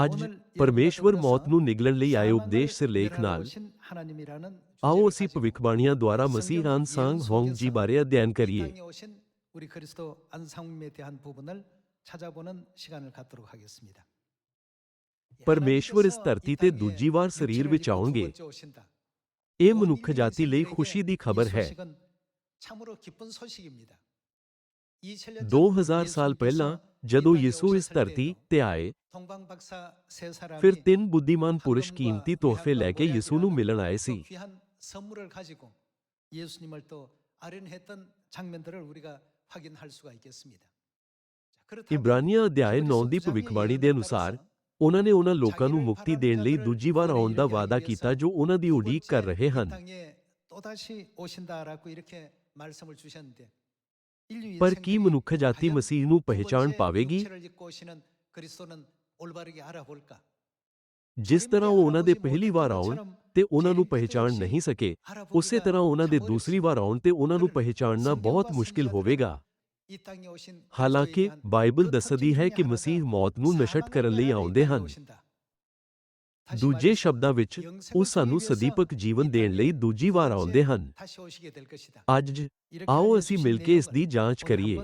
ਅੱਜ ਪਰਮੇਸ਼ਵਰ ਮੌਤ ਨੂੰ ਨਿਗਲਣ ਲਈ ਆਏ ਉਪਦੇਸ਼ ਸਿਰਲੇਖ ਨਾਲ ਆਓ ਅਸੀਂ ਭਵਿੱਖਬਾਣੀਆਂ ਦੁਆਰਾ ਮਸੀਹ ਅਨਸਾਂਗ ਹੋਂਗ ਜੀ ਬਾਰੇ ਅਧਿਐਨ ਕਰੀਏ 땅에 오신 우리 그리스도 안상음에 대한 부분을 찾아보는 시간을 갖도록 하겠습니다. ਪਰਮੇਸ਼ਵਰ ਇਸ 하나님께서 ਧਰਤੀ 이 ਤੇ 땅에 ਦੂਜੀ ਵਾਰ ਸਰੀਰ 육체를 ਵਿੱਚ 입고 두 ਆਉਣਗੇ 번째 오신다. ਇਹ 온 ਮਨੁੱਖ 인류 ਜਾਤੀ ਲਈ 인생들에게 ਖੁਸ਼ੀ ਦੀ 이 ਖਬਰ ਹੈ 소식은 참으로 기쁜 소식입니다. 2000년 2000 ਸਾਲ ਪਹਿਲਾਂ ਜਦੋਂ ਯਿਸੂ ਇਸ ਧਰਤੀ ਤੇ ਆਏ 동방 박사 세 사람이 ਫਿਰ ਤਿੰਨ ਬੁੱਧੀਮਾਨ ਪੁਰਸ਼ 하금과 ਕੀਮਤੀ ਤੋਹਫੇ ਲੈ ਕੇ ਯਿਸੂ ਨੂੰ ਮਿਲਣ ਆਏ 그 ਸੀ 귀한 선물을 가지고 예수님을 또 아련했던 장면들을 우리가 확인할 수가 있겠습니다. 자, 그렇다면 ਇਬਰਾਨੀਆਂ ਅਧਿਆਇ 9 ਦੀ 그리스도 ਭਵਿੱਖਬਾਣੀ 장의 ਦੇ 예언에 ਅਨੁਸਾਰ 따라서 ਉਹਨਾਂ ਨੇ ਉਹਨਾਂ ਲੋਕਾਂ ਨੂੰ ਮੁਕਤੀ ਦੇਣ ਲਈ ਦੂਜੀ ਵਾਰ ਆਉਣ ਦਾ ਵਾਅਦਾ ਕੀਤਾ ਜੋ ਉਹਨਾਂ ਦੀ 두 ਉਡੀਕ ਕਰ 번째 ਰਹੇ 이 ਹਨ 땅에 또다시 오신다라고 이렇게 말씀을 주셨는데 인류 ਪਰ ਕੀ ਮਨੁੱਖ ਜਾਤੀ ਮਸੀਹ ਨੂੰ ਪਹਿਚਾਣ ਪਾਵੇਗੀ? ਜਿਸ ਤਰ੍ਹਾਂ ਉਹ ਉਹਨਾਂ ਦੇ ਪਹਿਲੀ ਵਾਰ ਆਉਣ ਤੇ ਉਹਨਾਂ ਨੂੰ ਪਹਿਚਾਣ ਨਹੀਂ ਸਕੇ ਉਸੇ ਤਰ੍ਹਾਂ ਉਹਨਾਂ ਦੇ ਦੂਸਰੀ ਵਾਰ ਆਉਣ ਤੇ ਉਹਨਾਂ ਨੂੰ ਪਹਿਚਾਣਨਾ ਬਹੁਤ ਮੁਸ਼ਕਿਲ ਹੋਵੇਗਾ। ਹਾਲਾਂਕਿ ਬਾਈਬਲ ਦੱਸਦੀ ਹੈ ਕਿ ਮਸੀਹ ਮੌਤ ਨੂੰ ਨਸ਼ਟ ਕਰਨ ਲਈ ਆਉਂਦੇ ਹਨ। ਦੂਜੇ ਸ਼ਬਦਾਂ ਵਿੱਚ, ਉਹ ਸਾਨੂੰ ਸਦੀਪਕ ਜੀਵਨ ਦੇਣ ਲਈ ਦੂਜੀ ਵਾਰ ਆਉਂਦੇ ਹਨ। ਅੱਜ ਆਓ ਅਸੀਂ ਮਿਲ ਕੇ ਇਸ ਦੀ ਜਾਂਚ ਕਰੀਏ।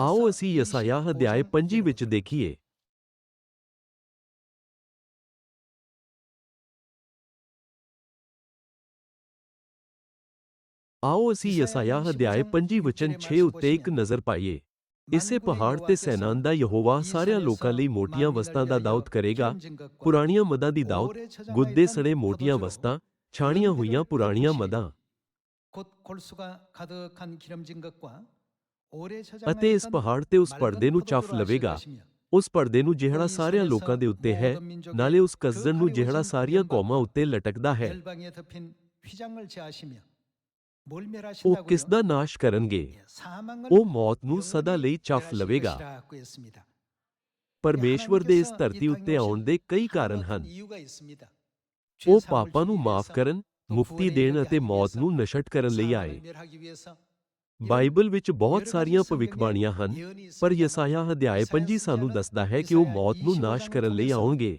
ਆਓ ਅਸੀਂ ਯਸਾਯਾਹ ਅਧਿਆਇ 5 ਵਿੱਚ ਦੇਖੀਏ। ਆਓ ਅਸੀਂ ਯਸਾਯਾਹ ਅਧਿਆਇ 5 ਵਚਨ 6 ਉੱਤੇ ਇੱਕ ਨਜ਼ਰ ਪਾਈਏ। ਇਸੇ ਪਹਾੜ ਤੇ ਸੈਨਾਨ ਦਾ ਯਹੋਵਾ ਸਾਰਿਆਂ ਲੋਕਾਂ ਲਈ ਮੋਟੀਆਂ ਵਸਤਾਂ ਦਾ ਦਾਉਤ ਕਰੇਗਾ ਪੁਰਾਣੀਆਂ ਮਦਾਂ ਦੀ ਦਾਉਤ ਗੁੱਦੇ ਸੜੇ ਮੋਟੀਆਂ ਵਸਤਾਂ ਛਾਣੀਆਂ ਹੋਈਆਂ ਪੁਰਾਣੀਆਂ ਮਦਾਂ। ਅਤੇ ਇਸ ਪਹਾੜ ਤੇ ਉਸ ਪਰਦੇ ਨੂੰ ਚਾਫ ਲਵੇਗਾ। ਉਸ ਪਰਦੇ ਨੂੰ ਜਿਹੜਾ ਸਾਰਿਆਂ ਲੋਕਾਂ ਦੇ ਉੱਤੇ ਹੈ ਨਾਲੇ ਉਸ ਕਜ਼ਨ ਨੂੰ ਜਿਹੜਾ ਸਾਰੀਆਂ ਕੌਮਾਂ ਉੱਤੇ ਲਟਕਦਾ ਹੈ। ਉਹ ਕਿਸ ਦਾ ਨਾਸ਼ ਕਰਨਗੇ? ਉਹ ਮੌਤ ਨੂੰ ਸਦਾ ਲਈ ਚੱਫ ਲਵੇਗਾ। ਪਰਮੇਸ਼ਵਰ ਦੇ ਇਸ ਧਰਤੀ ਉੱਤੇ ਆਉਣ ਦੇ ਕਈ ਕਾਰਨ ਹਨ। ਉਹ ਪਾਪਾਂ ਨੂੰ ਮਾਫ ਕਰਨ ਮੁਕਤੀ ਦੇਣ ਅਤੇ ਮੌਤ ਨੂੰ ਨਸ਼ਟ ਕਰਨ ਲਈ ਆਏ। ਬਾਈਬਲ ਵਿੱਚ ਬਹੁਤ ਸਾਰੀਆਂ ਭਵਿੱਖਬਾਣੀਆਂ ਹਨ ਪਰ ਯਸਾਇਆ ਅਧਿਆਏ 5 ਸਾਨੂੰ ਦੱਸਦਾ ਹੈ ਕਿ ਉਹ ਮੌਤ ਨੂੰ ਨਾਸ਼ ਕਰਨ ਲਈ ਆਉਣਗੇ।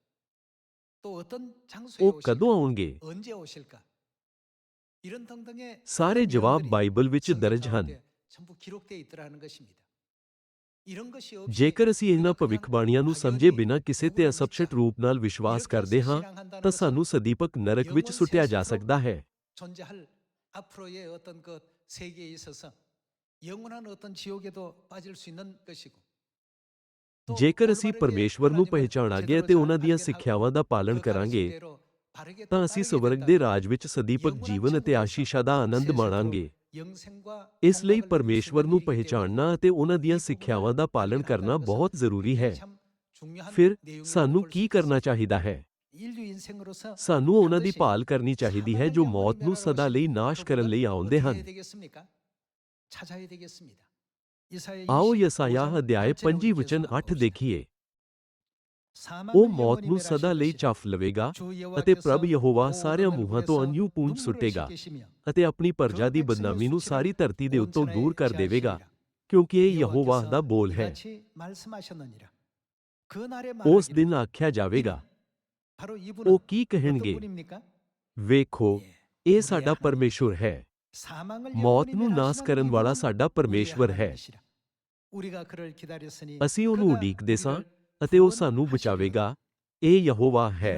ਉਹ ਕਦੋਂ ਆਉਣਗੇ ਸਾਰੇ ਜਵਾਬ ਬਾਈਬਲ ਵਿੱਚ ਦਰਜ ਹਨ ਜੇਕਰ ਅਸੀਂ ਇਹਨਾਂ ਭਵਿੱਖਬਾਣੀਆਂ ਨੂੰ ਸਮਝੇ ਬਿਨਾਂ ਕਿਸੇ ਤੇ ਅਸਪਸ਼ਟ ਰੂਪ ਨਾਲ ਵਿਸ਼ਵਾਸ ਕਰਦੇ ਹਾਂ ਤਾਂ ਸਾਨੂੰ ਸਦੀਪਕ ਨਰਕ ਵਿੱਚ ਸੁੱਟਿਆ ਜਾ ਸਕਦਾ ਹੈ 존재할 앞으로의 어떤 그 세계에 있어서 영원한 어떤 지옥에도 빠질 수 있는 것이고 또 ਜੇਕਰ ਅਸੀਂ ਪਰਮੇਸ਼ਵਰ ਨੂੰ ਪਹਿਚਾਣਾਂਗੇ ਅਤੇ ਉਹਨਾਂ ਦੀਆਂ ਸਿੱਖਿਆਵਾਂ ਦਾ ਪਾਲਣ ਕਰਾਂਗੇ, ਤਾਂ ਅਸੀਂ ਸਵਰਗ ਦੇ ਰਾਜ ਵਿੱਚ ਸਦੀਪਕ ਜੀਵਨ ਅਤੇ ਆਸ਼ੀਸ਼ਾਂ ਦਾ ਆਨੰਦ ਮਾਣਾਂਗੇ। ਇਸ ਲਈ ਪਰਮੇਸ਼ਵਰ ਨੂੰ ਪਹਿਚਾਣਨਾ ਅਤੇ ਉਹਨਾਂ ਦੀਆਂ ਸਿੱਖਿਆਵਾਂ ਦਾ ਪਾਲਣ ਕਰਨਾ ਬਹੁਤ ਜ਼ਰੂਰੀ ਹੈ। ਫਿਰ ਸਾਨੂੰ ਕੀ ਕਰਨਾ ਚਾਹੀਦਾ ਹੈ? ਸਾਨੂੰ ਉਹਨਾਂ ਦੀ ਭਾਲ ਕਰਨੀ ਚਾਹੀਦੀ ਹੈ ਜੋ ਮੌਤ ਨੂੰ ਸਦਾ ਲਈ ਨਾਸ਼ ਕਰਨ ਲਈ ਆਉਂਦੇ ਹਨ। ਆਓ ਯਸਾਯਾਹ ਅਧਿਆਇ 5 ਵਚਨ 8 ਦੇਖੀਏ ਉਹ ਮੌਤ ਨੂੰ ਸਦਾ ਲਈ ਚਾਫ ਲਵੇਗਾ ਅਤੇ ਪ੍ਰਭ ਯਹੋਵਾ ਸਾਰਿਆਂ ਮੂੰਹਾਂ ਤੋਂ ਅਨਯੂ ਪੂੰਝ ਸੁੱਟੇਗਾ ਅਤੇ ਆਪਣੀ ਪਰਜਾ ਦੀ ਬਦਨਾਮੀ ਨੂੰ ਸਾਰੀ ਧਰਤੀ ਦੇ ਉੱਤੋਂ ਦੂਰ ਕਰ ਦੇਵੇਗਾ ਕਿਉਂਕਿ ਇਹ ਯਹੋਵਾ ਦਾ ਬੋਲ ਹੈ ਉਸ ਦਿਨ ਆਖਿਆ ਜਾਵੇਗਾ ਉਹ ਕੀ ਕਹਿਣਗੇ ਵੇਖੋ ਇਹ ਸਾਡਾ ਪਰਮੇਸ਼ੁਰ ਹੈ ਮੌਤ ਨੂੰ ਨਾਸ ਕਰਨ ਵਾਲਾ ਸਾਡਾ ਪਰਮੇਸ਼ਵਰ ਹੈ ਅਸੀਂ ਉਹਨੂੰ ਉਡੀਕਦੇ ਸਾਂ ਅਤੇ ਉਹ ਸਾਨੂੰ ਬਚਾਵੇਗਾ ਇਹ ਯਹੋਵਾ ਹੈ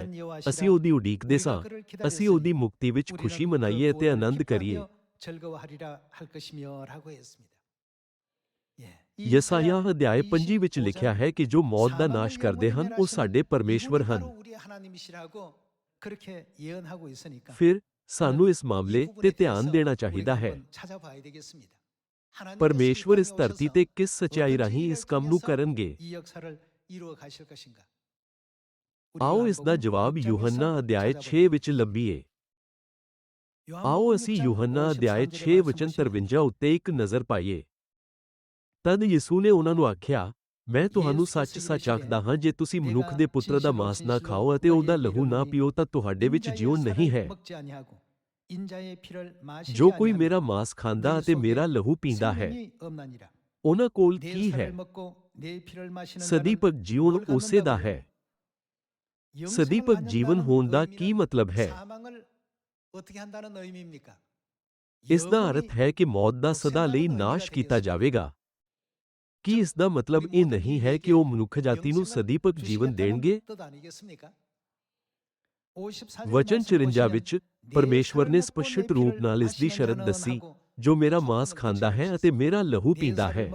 ਅਸੀਂ ਉਹਦੀ ਉਡੀਕਦੇ ਸਾਂ ਅਸੀਂ ਉਹਦੀ ਮੁਕਤੀ ਵਿੱਚ ਖੁਸ਼ੀ ਮਨਾਈਏ ਅਤੇ ਆਨੰਦ ਕਰੀਏ ਯਸਾਇਆ ਅਧਿਆਇ 5 ਵਿੱਚ ਲਿਖਿਆ ਹੈ ਕਿ ਜੋ ਮੌਤ ਦਾ ਨਾਸ਼ ਕਰਦੇ ਹਨ ਉਹ ਸਾਡੇ ਪਰਮੇਸ਼ਵਰ ਹਨ ਫਿਰ ਸਾਨੂੰ ਇਸ ਮਾਮਲੇ ਤੇ ਧਿਆਨ ਦੇਣਾ ਚਾਹੀਦਾ ਹੈ। ਪਰਮੇਸ਼ਵਰ ਇਸ ਧਰਤੀ ਤੇ ਕਿਸ ਸਚਾਈ ਰਾਹੀਂ ਇਸ ਕੰਮ ਨੂੰ ਕਰਨਗੇ? ਆਓ ਇਸ ਦਾ ਜਵਾਬ ਯੋਹੰਨਾ ਅਧਿਆਇ 6 ਵਿੱਚ ਲੱਭੀਏ ਆਓ ਅਸੀਂ ਯੋਹੰਨਾ ਅਧਿਆਇ 6 ਵਚਨ 53 ਉੱਤੇ ਇੱਕ ਨਜ਼ਰ ਪਾਈਏ। ਤਦ ਯਿਸੂ ਨੇ ਉਹਨਾਂ ਨੂੰ ਆਖਿਆ, ਮੈਂ ਤੁਹਾਨੂੰ ਸੱਚ-ਸੱਚ ਆਖਦਾ ਹਾਂ, ਜੇ ਤੁਸੀਂ ਮਨੁੱਖ ਦੇ ਪੁੱਤਰ ਦਾ ਮਾਸ ਨਾ ਖਾਓ ਅਤੇ ਉਹਦਾ ਲਹੂ ਨਾ ਪੀਓ, ਤਾਂ ਤੁਹਾਡੇ ਵਿੱਚ ਜੀਵਨ ਨਹੀਂ ਹੈ। जो कोई मेरा मांस खांदा ते मेरा लहू पींदा है। ओना कोल की है। सदीपक जीवन उसे दा है। सदीपक जीवन होन दा की मतलब है? इस दा अर्थ है कि मौत दा सदा ले नाश किया जाएगा कि इस दा मतलब ये नहीं है कि वो मनुख जाति नु सदीपक जीवन देंगे वचन चरिंजा विच ਪਰਮੇਸ਼ਵਰ ਨੇ ਸਪਸ਼ਟ ਰੂਪ ਨਾਲ ਇਸ ਦੀ ਸ਼ਰਤ ਦੱਸੀ ਜੋ ਮੇਰਾ ਮਾਸ ਖਾਂਦਾ ਹੈ ਅਤੇ ਮੇਰਾ ਲਹੂ ਪੀਂਦਾ ਹੈ।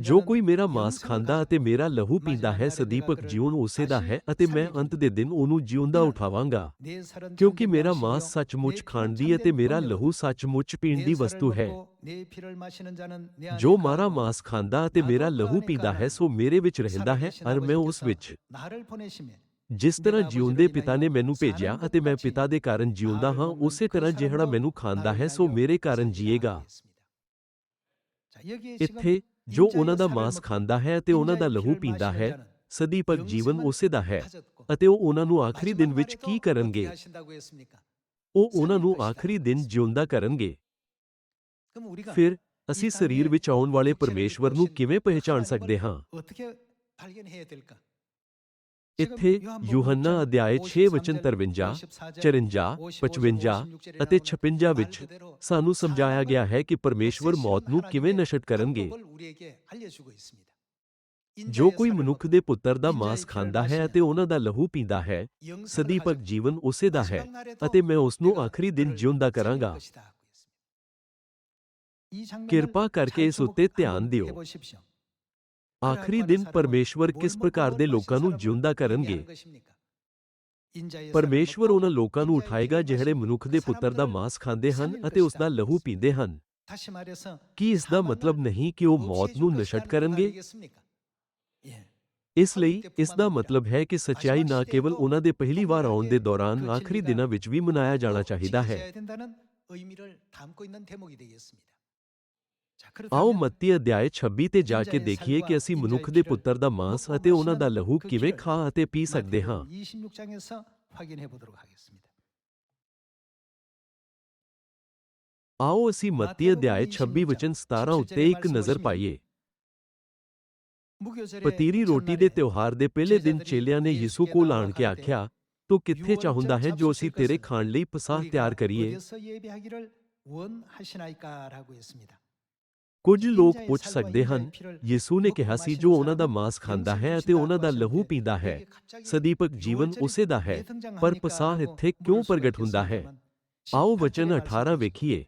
ਜੋ ਕੋਈ ਮੇਰਾ ਮਾਸ ਖਾਂਦਾ ਅਤੇ ਮੇਰਾ ਲਹੂ ਪੀਂਦਾ ਹੈ ਸਦੀਪਕ ਜੀਵਨ ਉਸੇ ਦਾ ਹੈ ਅਤੇ ਮੈਂ ਅੰਤ ਦੇ ਦਿਨ ਉਹਨੂੰ ਜਿਉਂਦਾ ਉਠਾਵਾਂਗਾ। ਕਿਉਂਕਿ ਮੇਰਾ ਮਾਸ ਸੱਚਮੁੱਚ ਖਾਣ ਦੀ ਅਤੇ ਮੇਰਾ ਲਹੂ ਸੱਚਮੁੱਚ ਪੀਣ ਦੀ ਵਸਤੂ ਹੈ। ਜੋ ਮਾਰਾ ਮਾਸ ਖਾਂਦਾ ਅਤੇ ਮੇਰਾ ਲਹੂ ਪੀਂਦਾ ਹੈ ਸੋ ਮੇਰੇ ਵਿੱਚ ਰਹਿੰਦਾ ਹੈ ਅਰ ਮੈਂ ਉਸ ਵਿੱਚ। ਜਿਸ ਤਰ੍ਹਾਂ ਜਿਉਂਦੇ ਪਿਤਾ ਨੇ ਮੈਨੂੰ ਭੇਜਿਆ ਅਤੇ ਮੈਂ ਪਿਤਾ ਦੇ ਕਾਰਨ ਜਿਉਂਦਾ ਹਾਂ ਉਸੇ ਤਰ੍ਹਾਂ ਜਿਹੜਾ ਮੈਨੂੰ ਖਾਂਦਾ ਹੈ ਸੋ ਮੇਰੇ ਕਾਰਨ ਜੀਏਗਾ। ਇੱਥੇ ਜੋ ਉਹਨਾਂ ਦਾ ਮਾਸ ਖਾਂਦਾ ਹੈ ਅਤੇ ਉਹਨਾਂ ਦਾ ਲਹੂ ਪੀਂਦਾ ਹੈ ਸਦੀਪਕ ਜੀਵਨ ਉਸੇ ਦਾ ਹੈ ਅਤੇ ਉਹ ਉਹਨਾਂ ਨੂੰ ਆਖਰੀ ਦਿਨ ਵਿੱਚ ਕੀ ਕਰਨਗੇ? ਉਹ ਉਹਨਾਂ ਨੂੰ ਆਖਰੀ ਦਿਨ ਜਿਉਂਦਾ ਕਰਨਗੇ। ਫਿਰ ਅਸੀਂ ਸਰੀਰ ਵਿੱਚ ਆਉਣ ਵਾਲੇ ਪਰਮੇਸ਼ਵਰ ਨੂੰ ਕਿਵੇਂ ਪਹਿਚਾਣ ਸਕਦੇ ਹਾਂ? ਇੱਥੇ ਯੂਹੰਨਾ ਅਧਿਆਇ 6 ਵਚਨ 53 54 55 ਅਤੇ 56 ਵਿੱਚ ਸਾਨੂੰ ਸਮਝਾਇਆ ਗਿਆ ਹੈ ਕਿ ਪਰਮੇਸ਼ਵਰ ਮੌਤ ਨੂੰ ਕਿਵੇਂ ਨਸ਼ਟ ਕਰਨਗੇ? ਜੋ ਕੋਈ ਮਨੁੱਖ ਦੇ ਪੁੱਤਰ ਦਾ ਮਾंस ਖਾਂਦਾ ਹੈ ਅਤੇ ਉਹਨਾਂ ਦਾ ਲਹੂ ਪੀਂਦਾ ਹੈ ਸਦੀਪਕ ਜੀਵਨ ਉਸੇ ਦਾ ਹੈ ਅਤੇ ਮੈਂ ਉਸ ਨੂੰ ਆਖਰੀ ਦਿਨ ਜਿਉਂਦਾ ਕਰਾਂਗਾ। ਕਿਰਪਾ ਕਰਕੇ ਇਸ ਉੱਤੇ ਧਿਆਨ ਦਿਓ। ਆਖਰੀ ਦਿਨ ਪਰਮੇਸ਼ਵਰ ਕਿਸ ਪ੍ਰਕਾਰ ਦੇ ਲੋਕਾਂ ਨੂੰ ਜਿਉਂਦਾ ਕਰਨਗੇ? ਪਰਮੇਸ਼ਵਰ ਉਹਨਾਂ ਲੋਕਾਂ ਨੂੰ ਉਠਾਏਗਾ ਜਿਹੜੇ ਮਨੁੱਖ ਦੇ ਪੁੱਤਰ ਦਾ ਮਾंस ਖਾਂਦੇ ਹਨ ਅਤੇ ਉਸ ਦਾ ਲਹੂ ਪੀਂਦੇ ਹਨ। ਕੀ ਇਸ ਦਾ ਮਤਲਬ ਨਹੀਂ ਕਿ ਉਹ ਮੌਤ ਨੂੰ ਨਸ਼ਟ ਕਰਨਗੇ? ਇਸ ਲਈ ਇਸ ਦਾ ਮਤਲਬ ਹੈ ਕਿ ਸਚਾਈ ਨਾ ਕੇਵਲ ਉਹਨਾਂ ਦੇ ਪਹਿਲੀ ਵਾਰ ਆਉਣ ਦੇ ਦੌਰਾਨ ਆਖਰੀ ਦਿਨਾਂ ਵਿੱਚ ਵੀ ਮਨਾਇਆ ਜਾਣਾ ਚਾਹੀਦਾ ਹੈ। ਆਓ ਮੱਤੀ ਅਧਿਆਇ 26 ਤੇ ਜਾ ਕੇ ਦੇਖੀਏ ਕਿ ਅਸੀਂ ਮਨੁੱਖ ਦੇ ਪੁੱਤਰ ਦਾ ਮਾंस ਅਤੇ ਉਹਨਾਂ ਦਾ ਲਹੂ ਕਿਵੇਂ ਖਾ ਅਤੇ ਪੀ ਸਕਦੇ ਹਾਂ। 26장에서 확인해 보도록 하겠습니다. ਆਓ ਅਸੀਂ ਮੱਤੀ ਅਧਿਆਇ 26 ਵਚਨ 17 ਉੱਤੇ ਇੱਕ ਨਜ਼ਰ ਪਾਈਏ। ਪਤੀਰੀ ਰੋਟੀ ਦੇ ਤਿਉਹਾਰ ਦੇ ਪਹਿਲੇ ਦਿਨ ਚੇਲਿਆਂ ਨੇ ਯਿਸੂ ਕੋਲ ਆਣ ਕੇ ਆਖਿਆ, ਤੂੰ ਕਿੱਥੇ ਚਾਹੁੰਦਾ ਹੈ ਜੋ ਅਸੀਂ ਤੇਰੇ ਖਾਣ ਲਈ ਪਸਾਹ ਤਿਆਰ ਕਰੀਏ? 원하시나이까라고 했습니다. ਕੁਝ ਲੋਕ ਪੁੱਛ ਸਕਦੇ ਹਨ ਯਿਸੂ ਨੇ ਕਿਹਾ ਸੀ ਜੋ ਉਹਨਾਂ ਦਾ ਮਾंस ਖਾਂਦਾ ਹੈ ਅਤੇ ਉਹਨਾਂ ਦਾ ਲਹੂ ਪੀਂਦਾ ਹੈ। ਸਦੀਪਕ ਜੀਵਨ ਉਸੇ ਦਾ ਹੈ ਪਰ ਪਸਾਹ ਇੱਥੇ ਕਿਉਂ ਪ੍ਰਗਟ ਹੁੰਦਾ ਹੈ? ਆਓ ਵਚਨ 18 ਵੇਖੀਏ।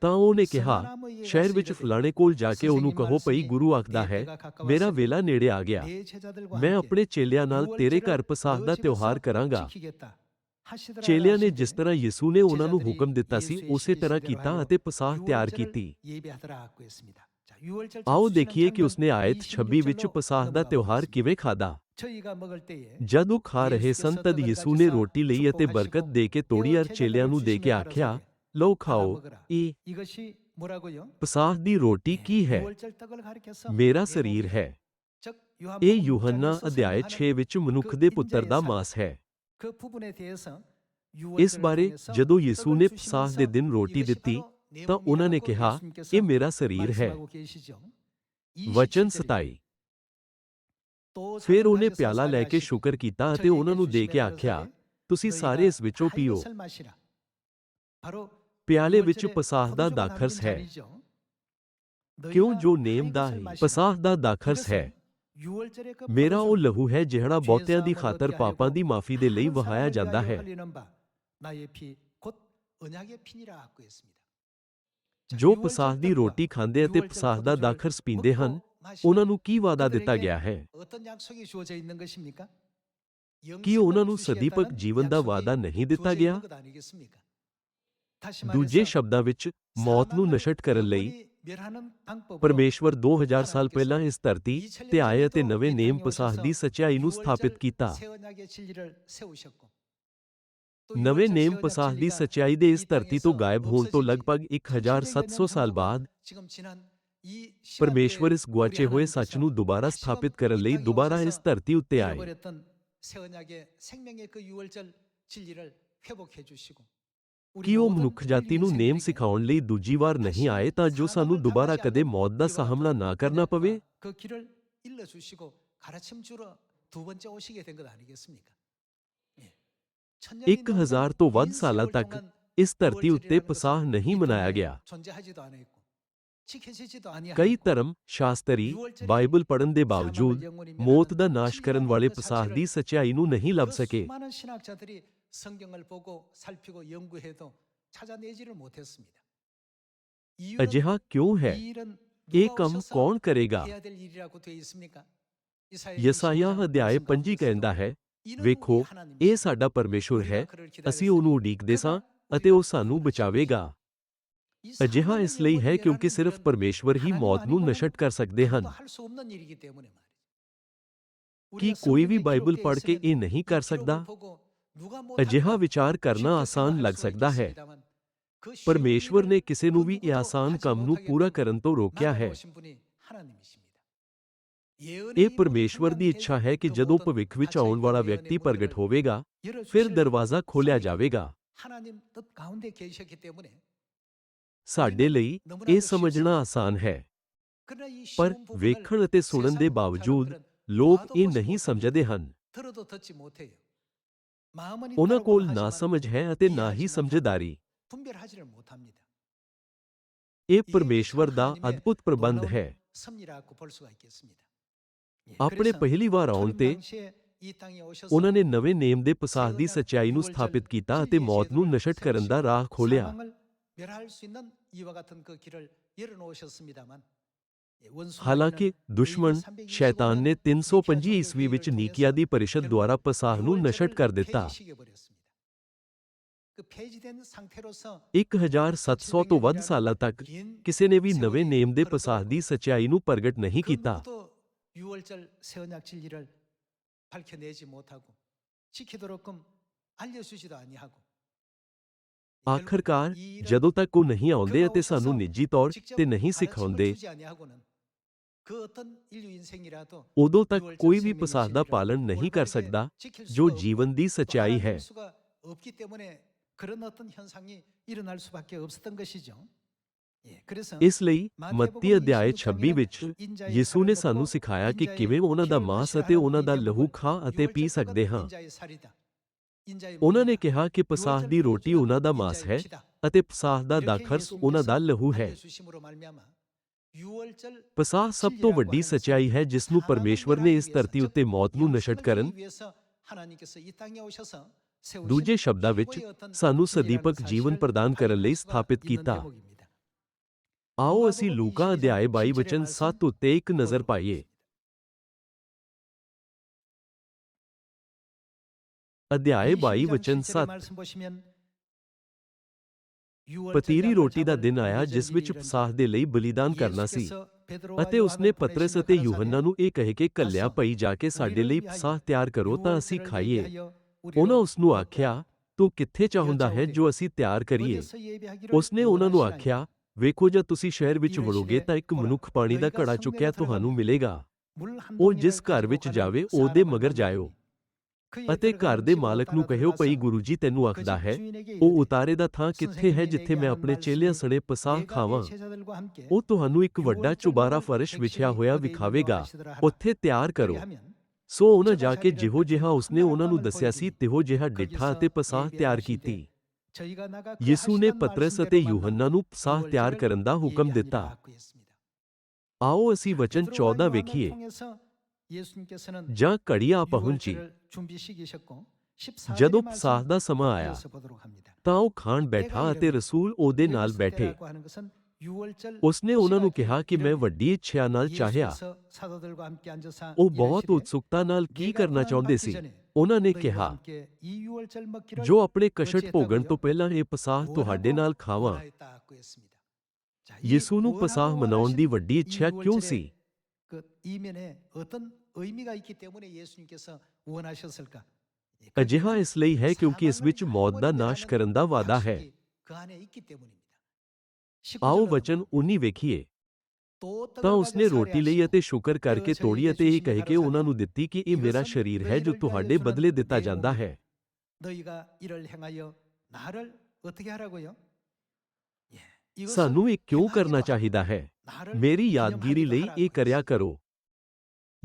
ਤਾਂ ਉਹਨੇ ਕਿਹਾ ਸ਼ਹਿਰ ਵਿੱਚ ਫਲਾਣੇ ਕੋਲ ਜਾ ਕੇ ਉਹਨੂੰ ਕਹੋ ਭਈ ਗੁਰੂ ਆਖਦਾ ਹੈ ਮੇਰਾ ਵੇਲਾ ਨੇੜੇ ਆ ਗਿਆ ਮੈਂ ਆਪਣੇ ਚੇਲਿਆਂ ਨਾਲ ਤੇਰੇ ਘਰ ਪਸਾਹ ਦਾ ਤਿਉਹਾਰ ਕਰਾਂਗਾ। ਚੇਲਿਆਂ ਨੇ ਜਿਸ ਤਰ੍ਹਾਂ ਯਿਸੂ ਨੇ ਉਹਨਾਂ ਨੂੰ ਹੁਕਮ ਦਿੱਤਾ ਸੀ ਉਸੇ ਤਰ੍ਹਾਂ ਕੀਤਾ ਅਤੇ ਪਸਾਹ ਤਿਆਰ ਕੀਤੀ। ਆਓ ਦੇਖੀਏ ਕਿ ਉਸਨੇ ਆਇਤ 26 ਵਿੱਚ ਪਸਾਹ ਦਾ ਤਿਉਹਾਰ ਕਿਵੇਂ ਖਾਦਾ ਜਦ ਉਹ ਖਾ ਰਹੇ ਸਨ ਤਦ ਯਿਸੂ ਨੇ ਰੋਟੀ ਲਈ ਅਤੇ ਬਰਕਤ ਦੇ ਕੇ ਤੋੜੀ ਅਰ ਚੇਲਿਆਂ ਨੂੰ ਦੇ ਕੇ ਆਖਿਆ ਲਓ ਖਾਓ ਇਹ ਪਸਾਹ ਦੀ ਰੋਟੀ ਕੀ ਹੈ? ਮੇਰਾ ਸਰੀਰ ਹੈ। ਇਹ ਯੂਹੰਨਾ ਅਧਿਆਇ 6 ਵਿੱਚ ਮਨੁੱਖ ਦੇ ਪੁੱਤਰ ਦਾ ਮਾंस ਹੈ। ਇਸ ਬਾਰੇ ਜਦੋਂ ਯਿਸੂ ਨੇ ਪਸਾਹ ਦੇ ਦਿਨ ਰੋਟੀ ਦਿੱਤੀ ਤਾਂ ਉਹਨਾਂ ਨੇ ਕਿਹਾ ਇਹ ਮੇਰਾ ਸਰੀਰ ਹੈ। ਵਚਨ 27 ਫਿਰ ਉਹਨੇ ਪਿਆਲਾ ਲੈ ਕੇ ਸ਼ੁਕਰ ਕੀਤਾ ਅਤੇ ਉਹਨਾਂ ਨੂੰ ਦੇ ਕੇ ਆਖਿਆ ਤੁਸੀਂ ਸਾਰੇ ਇਸ ਵਿੱਚੋਂ ਪੀਓ ਪਿਆਲੇ ਵਿੱਚ ਪਸਾਹ ਦਾ ਦਾਖਰਸ ਹੈ ਕਿਉਂ ਜੋ ਨੇਮ ਦਾ ਹੈ ਪਸਾਹ ਦਾ ਦਾਖਰਸ ਹੈ ਮੇਰਾ ਉਹ ਲਹੂ ਹੈ ਜਿਹੜਾ ਬਹੁਤਿਆਂ ਦੀ ਖਾਤਰ ਪਾਪਾਂ ਦੀ ਮਾਫੀ ਦੇ ਲਈ ਵਹਾਇਆ ਜਾਂਦਾ ਹੈ। ਜੋ ਪਸਾਹ ਦੀ ਰੋਟੀ ਖਾਂਦੇ ਅਤੇ ਪਸਾਹ ਦਾ ਦਾਖਰਸ ਪੀਂਦੇ ਹਨ ਉਹਨਾਂ ਨੂੰ ਕੀ ਵਾਅਦਾ ਦਿੱਤਾ ਗਿਆ ਹੈ? ਕਿ ਉਹਨਾਂ ਨੂੰ ਸਦੀਪਕ ਜੀਵਨ ਦਾ ਵਾਅਦਾ ਨਹੀਂ ਦਿੱਤਾ ਗਿਆ? ਦੂਜੇ ਸ਼ਬਦਾਂ ਵਿੱਚ ਮੌਤ ਨੂੰ ਨਸ਼ਟ ਕਰਨ ਲਈ 영원히 멸하는 방법으로 ਪਰਮੇਸ਼ਵਰ 2000 ਸਾਲ ਪਹਿਲਾਂ ਇਸ ਧਰਤੀ ਤੇ ਆਏ ਅਤੇ ਨਵੇਂ 이 ਨੇਮ 땅에 ਪਸਾਹ ਦੀ 오셔서 ਸੱਚਾਈ ਨੂੰ 유월절 ਸਥਾਪਿਤ ਕੀਤਾ 새 언약의 진리를 세우셨고 또 ਨਵੇਂ 유월절 ਨੇਮ 새 언약 ਪਸਾਹ ਦੀ 진리가 ਸੱਚਾਈ ਦੇ ਇਸ 이 ਧਰਤੀ ਤੋਂ 땅에서 ਗਾਇਬ ਹੋਣ ਤੋਂ 없어지기 ਲਗਭਗ 1700 ਸਾਲ ਬਾਅਦ 지금 지난 이 시간대에 ਪਰਮੇਸ਼ਵਰ ਇਸ 우리 ਗੁਆਚੇ ਹੋਏ ਸੱਚ 하나님께서 ਨੂੰ ਦੁਬਾਰਾ 다시금 ਸਥਾਪਿਤ ਕਰਨ ਲਈ 이 땅에 ਦੁਬਾਰਾ ਇਸ 오셔서 ਧਰਤੀ ਉੱਤੇ ਆਏ 잃어버렸던 새 언약의 생명의 그 유월절 진리를 회복해 주시고 우리 ਕਿ ਉਹ 모든 ਮਨੁੱਖ ਜਾਤੀ ਨੂੰ 인류 ਨੇਮ 인생들에게 ਸਿਖਾਉਣ ਲਈ ਦੂਜੀ ਵਾਰ ਨਹੀਂ ਆਏ ਤਾਂ ਜੋ ਸਾਨੂੰ ਦੁਬਾਰਾ ਕਦੇ ਮੌਤ ਦਾ ਸਾਹਮਣਾ ਨਾ ਕਰਨਾ ਪਵੇ 그 길을 일러 주시고 가르침 주러 두 번째 오시게 된 것 아니겠습니까? 예. 천년이 ਇੱਕ ਹਜ਼ਾਰ ਤੋਂ ਵੱਧ 긴 ਸਾਲਾਂ 세월 ਤੱਕ 동안 ਇਸ ਧਰਤੀ ਉੱਤੇ 유월절이라는 ਪਸਾਹ 것은 ਨਹੀਂ 이 ਮਨਾਇਆ 땅에 ਗਿਆ 존재하지도 않았고 지켜지지도 아니하고 ਕਈ ਧਰਮ ਸ਼ਾਸਤਰੀ ਬਾਈਬਲ ਪੜ੍ਹਨ ਦੇ ਬਾਵਜੂਦ ਮੌਤ ਦਾ ਨਾਸ਼ ਕਰਨ ਵਾਲੇ ਪਸਾਹ ਦੀ ਸੱਚਾਈ ਨੂੰ ਨਹੀਂ ਲੱਭ 그 ਸਕੇ 수많은 신학자들이 성경을 보고 살피고 연구해도 찾아내지를 못했습니다. 이유는 ਅਜਿਹਾ ਕਿਉਂ ਹੈ 이 일은 ਇਹ 누가 ਕੰਮ 오셔서 ਕੌਣ ਕਰੇਗਾ 해야 될 일이라고 되어 있습니까? ਯਸਾਇਆ ਅਧਿਆਇ 25 ਕਹਿੰਦਾ ਹੈ ਵੇਖੋ ਇਹ ਸਾਡਾ ਪਰਮੇਸ਼ੁਰ ਹੈ ਅਸੀਂ ਉਹਨੂੰ ਉਡੀਕਦੇ ਸਾਂ ਅਤੇ ਉਹ ਸਾਨੂੰ ਬਚਾਵੇਗਾ ਅਜਿਹਾ ਇਸ ਲਈ ਹੈ ਕਿਉਂਕਿ ਸਿਰਫ ਪਰਮੇਸ਼ਵਰ ਹੀ ਮੌਤ ਨੂੰ ਨਸ਼ਟ ਕਰ ਸਕਦੇ ਹਨ ਕੀ ਕੋਈ ਵੀ ਬਾਈਬਲ ਪੜ੍ਹ ਕੇ ਇਹ ਨਹੀਂ ਕਰ ਸਕਦਾ ਅਜਿਹਾ ਵਿਚਾਰ ਕਰਨਾ ਆਸਾਨ ਲੱਗ ਸਕਦਾ ਹੈ ਪਰਮੇਸ਼ਵਰ ਨੇ ਕਿਸੇ ਨੂੰ ਵੀ ਇਹ ਆਸਾਨ ਕੰਮ ਨੂੰ ਪੂਰਾ ਕਰਨ ਤੋਂ ਰੋਕਿਆ ਹੈ ਇਹ ਪਰਮੇਸ਼ਵਰ ਦੀ ਇੱਛਾ ਹੈ ਕਿ ਜਦੋਂ ਭਵਿੱਖ ਵਿੱਚ ਆਉਣ ਵਾਲਾ ਵਿਅਕਤੀ ਪ੍ਰਗਟ ਹੋਵੇਗਾ ਫਿਰ ਦਰਵਾਜ਼ਾ ਖੋਲ੍ਹਿਆ ਜਾਵੇਗਾ ਸਾਡੇ ਲਈ ਇਹ ਸਮਝਣਾ ਆਸਾਨ ਹੈ ਪਰ ਵੇਖਣ ਅਤੇ ਸੁਣਨ ਦੇ ਬਾਵਜੂਦ ਲੋਕ ਇਹ ਨਹੀਂ ਸਮਝਦੇ ਹਨ ਉਹਨਾਂ ਕੋਲ ਨਾ ਸਮਝ ਹੈ ਅਤੇ ਨਾ ਹੀ ਸਮਝਦਾਰੀ ਇਹ ਪਰਮੇਸ਼ਵਰ ਦਾ ਅਦਭੁਤ ਪ੍ਰਬੰਧ ਹੈ ਆਪਣੇ ਪਹਿਲੀ ਵਾਰ ਆਉਣ ਤੇ ਉਹਨਾਂ ਨੇ ਨਵੇਂ ਨੇਮ ਦੇ ਪਸਾਹ ਦੀ ਸਚਾਈ ਨੂੰ ਸਥਾਪਿਤ ਕੀਤਾ ਅਤੇ ਮੌਤ ਨੂੰ ਨਸ਼ਟ ਕਰਨ ਦਾ ਰਾਹ ਖੋਲ੍ਹਿਆ ਹਾਲਾਂਕਿ ਦੁਸ਼ਮਣ ਸ਼ੈਤਾਨ ਨੇ 325 ਈਸਵੀ ਵਿੱਚ ਨੀਕਿਆ ਦੀ ਪਰਿਸ਼ਦ ਦੁਆਰਾ ਪਸਾਹ ਨੂੰ ਨਸ਼ਟ ਕਰ ਦਿੱਤਾ 그 폐지된 상태로서 1700 ਤੋਂ ਵੱਧ ਸਾਲਾਂ ਤੱਕ 긴 ਕਿਸੇ ਨੇ ਵੀ ਨਵੇਂ ਨੇਮ ਦੇ ਪਸਾਹ ਦੀ ਸੱਚਾਈ ਨੂੰ ਪ੍ਰਗਟ ਨਹੀਂ 그 ਕੀਤਾ 누구도 유월절 세언약 진리를 밝혀내지 못하고 지키도록끔 알려주지도 아니하고 ਆਖਰਕਾਰ ਜਦੋਂ ਤੱਕ ਉਹ ਨਹੀਂ ਆਉਂਦੇ ਅਤੇ ਸਾਨੂੰ ਨਿੱਜੀ ਤੌਰ ਤੇ ਨਹੀਂ ਸਿਖਾਉਂਦੇ, ਉਦੋਂ ਤੱਕ ਕੋਈ ਵੀ ਪਸਾਹ ਦਾ ਪਾਲਣ ਨਹੀਂ ਕਰ ਸਕਦਾ, ਜੋ ਜੀਵਨ ਦੀ ਸਚਾਈ ਹੈ। ਇਸ ਲਈ ਮੱਤੀ ਅਧਿਆਇ 26 ਵਿੱਚ ਯਿਸੂ ਨੇ ਸਾਨੂੰ ਸਿਖਾਇਆ ਕਿ ਕਿਵੇਂ ਉਹਨਾਂ ਦਾ ਮਾਸ ਅਤੇ ਉਹਨਾਂ ਦਾ ਲਹੂ ਖਾ ਅਤੇ ਪੀ ਸਕਦੇ ਹਾਂ। ਉਹਨਾਂ ਨੇ ਕਿਹਾ ਕਿ ਪਸਾਹ ਦੀ ਰੋਟੀ ਉਹਨਾਂ ਦਾ ਮਾंस ਹੈ ਅਤੇ ਪਸਾਹ ਦਾ ਦਾਖਰਸ ਉਹਨਾਂ ਦਾ ਲਹੂ ਹੈ। ਪਸਾਹ ਸਭ ਤੋਂ ਵੱਡੀ ਸੱਚਾਈ ਹੈ ਜਿਸ ਨੂੰ ਪਰਮੇਸ਼ਵਰ ਨੇ ਇਸ ਧਰਤੀ ਉੱਤੇ ਮੌਤ ਨੂੰ ਨਸ਼ਟ ਕਰਨ ਦੂਜੇ ਸ਼ਬਦਾਂ ਵਿੱਚ ਸਾਨੂੰ ਸਦੀਪਕ ਜੀਵਨ ਪ੍ਰਦਾਨ ਕਰਨ ਲਈ ਸਥਾਪਿਤ ਕੀਤਾ। ਆਓ ਅਸੀਂ ਲੂਕਾ ਅਧਿਆਇ 22 ਵਚਨ 7 ਉੱਤੇ ਇੱਕ ਨਜ਼ਰ ਪਾਈਏ। ਅਧਿਆਇ 22 ਵਚਨ 7 ਪਤੀਰੀ ਰੋਟੀ ਦਾ ਦਿਨ ਆਇਆ ਜਿਸ ਵਿੱਚ ਪਸਾਹ ਦੇ ਲਈ ਬਲੀਦਾਨ ਕਰਨਾ ਸੀ ਅਤੇ ਉਸਨੇ ਪਤਰਸ ਅਤੇ ਯੂਹੰਨਾ ਨੂੰ ਇਹ ਕਹਿ ਕੇ ਕੱਲਿਆ ਪਈ ਜਾ ਕੇ ਸਾਡੇ ਲਈ ਪਸਾਹ ਤਿਆਰ ਕਰੋ ਤਾਂ ਅਸੀਂ ਖਾਈਏ। ਉਹਨਾਂ ਉਸ ਨੂੰ ਆਖਿਆ ਤੂੰ ਕਿੱਥੇ ਚਾਹੁੰਦਾ ਹੈ ਜੋ ਅਸੀਂ ਤਿਆਰ ਕਰੀਏ? ਉਸਨੇ ਉਹਨਾਂ ਨੂੰ ਆਖਿਆ ਵੇਖੋ ਜਦ ਤੁਸੀਂ ਸ਼ਹਿਰ ਵਿੱਚ ਵੜੋਗੇ ਤਾਂ ਇੱਕ ਮਨੁੱਖ ਪਾਣੀ ਦਾ ਘੜਾ ਚੁੱਕਿਆ ਤੁਹਾਨੂੰ ਮਿਲੇਗਾ। ਉਹ ਜਿਸ ਘਰ ਵਿੱਚ ਜਾਵੇ ਉਹਦੇ ਮਗਰ ਜਾਇਓ। ਅਤੇ ਘਰ ਦੇ ਮਾਲਕ ਨੂੰ ਕਹਿਓ ਭਈ ਗੁਰੂ ਜੀ ਤੈਨੂੰ ਆਖਦਾ ਹੈ ਉਹ ਉਤਾਰੇ ਦਾ ਥਾਂ ਕਿੱਥੇ ਹੈ ਜਿੱਥੇ ਮੈਂ ਆਪਣੇ ਚੇਲਿਆਂ ਸਣੇ ਪਸਾਹ ਖਾਵਾਂ? ਉਹ ਤੁਹਾਨੂੰ ਇੱਕ ਵੱਡਾ ਚੁਬਾਰਾ ਫਰਸ਼ ਵਿਛਿਆ ਹੋਇਆ ਵਿਖਾਵੇਗਾ। ਉੱਥੇ ਤਿਆਰ ਕਰੋ। ਸੋ ਉਹਨਾਂ ਜਾ ਕੇ ਜਿਹੋ ਜਿਹਾ ਉਸਨੇ ਉਹਨਾਂ ਨੂੰ ਦੱਸਿਆ ਸੀ ਤਿਹੋ ਜਿਹਾ ਡਿੱਠਾ ਅਤੇ ਪਸਾਹ ਤਿਆਰ ਕੀਤੀ। ਯਿਸੂ ਨੇ ਪਤਰਸ ਅਤੇ ਯੂਹੰਨਾ ਨੂੰ ਪਸਾਹ ਤਿਆਰ ਕਰਨ ਦਾ ਹੁਕਮ ਦਿੱਤਾ। ਆਓ ਅਸੀਂ ਵਚਨ 14 ਵੇਖੀਏ ਜਾਂ ਘੜੀ ਆ ਪਹੁੰਚੀ ਜਦੋਂ ਪਸਾਹ ਦਾ ਸਮਾਂ ਆਇਆ ਤਾਂ ਉਹ ਖਾਣ ਬੈਠਾ ਅਤੇ ਰਸੂਲ ਉਹਦੇ ਨਾਲ ਬੈਠੇ ਉਸਨੇ ਉਹਨਾਂ ਨੂੰ ਕਿਹਾ ਕਿ ਮੈਂ ਵੱਡੀ ਇੱਛਾ ਨਾਲ ਚਾਹਿਆ ਉਹ ਬਹੁਤ ਉਤਸੁਕਤਾ ਨਾਲ ਕੀ ਕਰਨਾ ਚਾਹੁੰਦੇ ਸੀ ਉਹਨਾਂ ਨੇ ਕਿਹਾ ਜੋ ਆਪਣੇ ਕਸ਼ਟ ਭੋਗਣ ਤੋਂ ਪਹਿਲਾਂ ਇਹ ਪਸਾਹ ਤੁਹਾਡੇ ਨਾਲ ਖਾਵਾਂ ਯਿਸੂ ਨੂੰ ਪਸਾਹ ਮਨਾਉਣ ਦੀ ਵੱਡੀ ਇੱਛਾ ਕਿਉਂ ਸੀ ਅਜਿਹਾ ਇਸ ਲਈ ਹੈ ਕਿਉਂਕਿ ਇਸ ਵਿੱਚ ਮੌਤ ਦਾ ਨਾਸ਼ ਕਰਨ ਦਾ ਵਾਅਦਾ ਹੈ ਆਓ ਵਚਨ 19 ਵੇਖੀਏ ਤਾਂ ਉਸਨੇ ਰੋਟੀ ਲਈ ਅਤੇ ਸ਼ੁਕਰ ਕਰਕੇ ਤੋੜੀ ਅਤੇ ਇਹ ਕਹਿ ਕੇ ਉਹਨਾਂ ਨੂੰ ਦਿੱਤੀ ਕਿ ਇਹ ਮੇਰਾ ਸਰੀਰ ਹੈ ਜੋ ਤੁਹਾਡੇ ਬਦਲੇ ਦਿੱਤਾ ਜਾਂਦਾ ਹੈ ਸਾਨੂੰ ਇਹ ਕਿਉਂ ਕਰਨਾ ਚਾਹੀਦਾ ਹੈ ਮੇਰੀ ਯਾਦਗਿਰੀ ਲਈ ਇਹ ਕਰਿਆ ਕਰੋ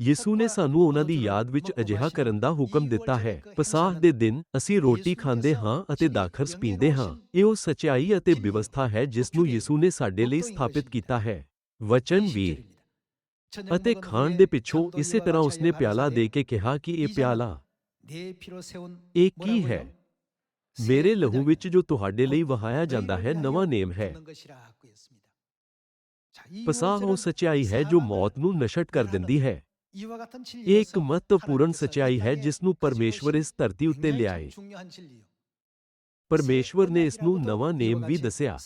ਯਿਸੂ ਨੇ ਸਾਨੂੰ ਉਹਨਾਂ ਦੀ ਯਾਦ ਵਿੱਚ ਅਜਿਹਾ ਕਰਨ ਦਾ ਹੁਕਮ ਦਿੱਤਾ ਹੈ। ਪਸਾਹ ਦੇ ਦਿਨ ਅਸੀਂ ਰੋਟੀ ਖਾਂਦੇ ਹਾਂ ਅਤੇ ਦਾਖਰਸ ਪੀਂਦੇ ਹਾਂ। ਇਹ ਉਹ ਸਚਾਈ ਅਤੇ ਵਿਵਸਥਾ ਹੈ ਜਿਸ ਨੂੰ ਯਿਸੂ ਨੇ ਸਾਡੇ ਲਈ ਸਥਾਪਿਤ ਕੀਤਾ ਹੈ। ਵਚਨ ਵੀਰ। ਅਤੇ ਖਾਣ ਦੇ ਪਿੱਛੋਂ ਇਸੇ ਤਰ੍ਹਾਂ ਉਸਨੇ ਪਿਆਲਾ ਦੇ ਕੇ ਕਿਹਾ ਕਿ ਇਹ ਪਿਆਲਾ ਇਹ ਕੀ ਹੈ? ਮੇਰੇ ਲਹੂ ਵਿੱਚ ਜੋ ਤੁਹਾਡੇ ਲਈ ਵਹਾਇਆ ਜਾਂਦਾ ਹੈ, ਨਵਾਂ ਨੇਮ ਹੈ। ਪਸਾਹ ਉਹ ਸਚਾਈ ਹੈ ਜੋ ਮੌਤ ਨੂੰ ਨਸ਼ਟ ਕਰ ਦਿੰਦੀ ਹੈ। एक महत्वपूर्ण सच्चाई है जिसनू परमेश्वर इस धरती उत्ते ले परमेश्वर ने इसनू नवा नेम भी दसिया।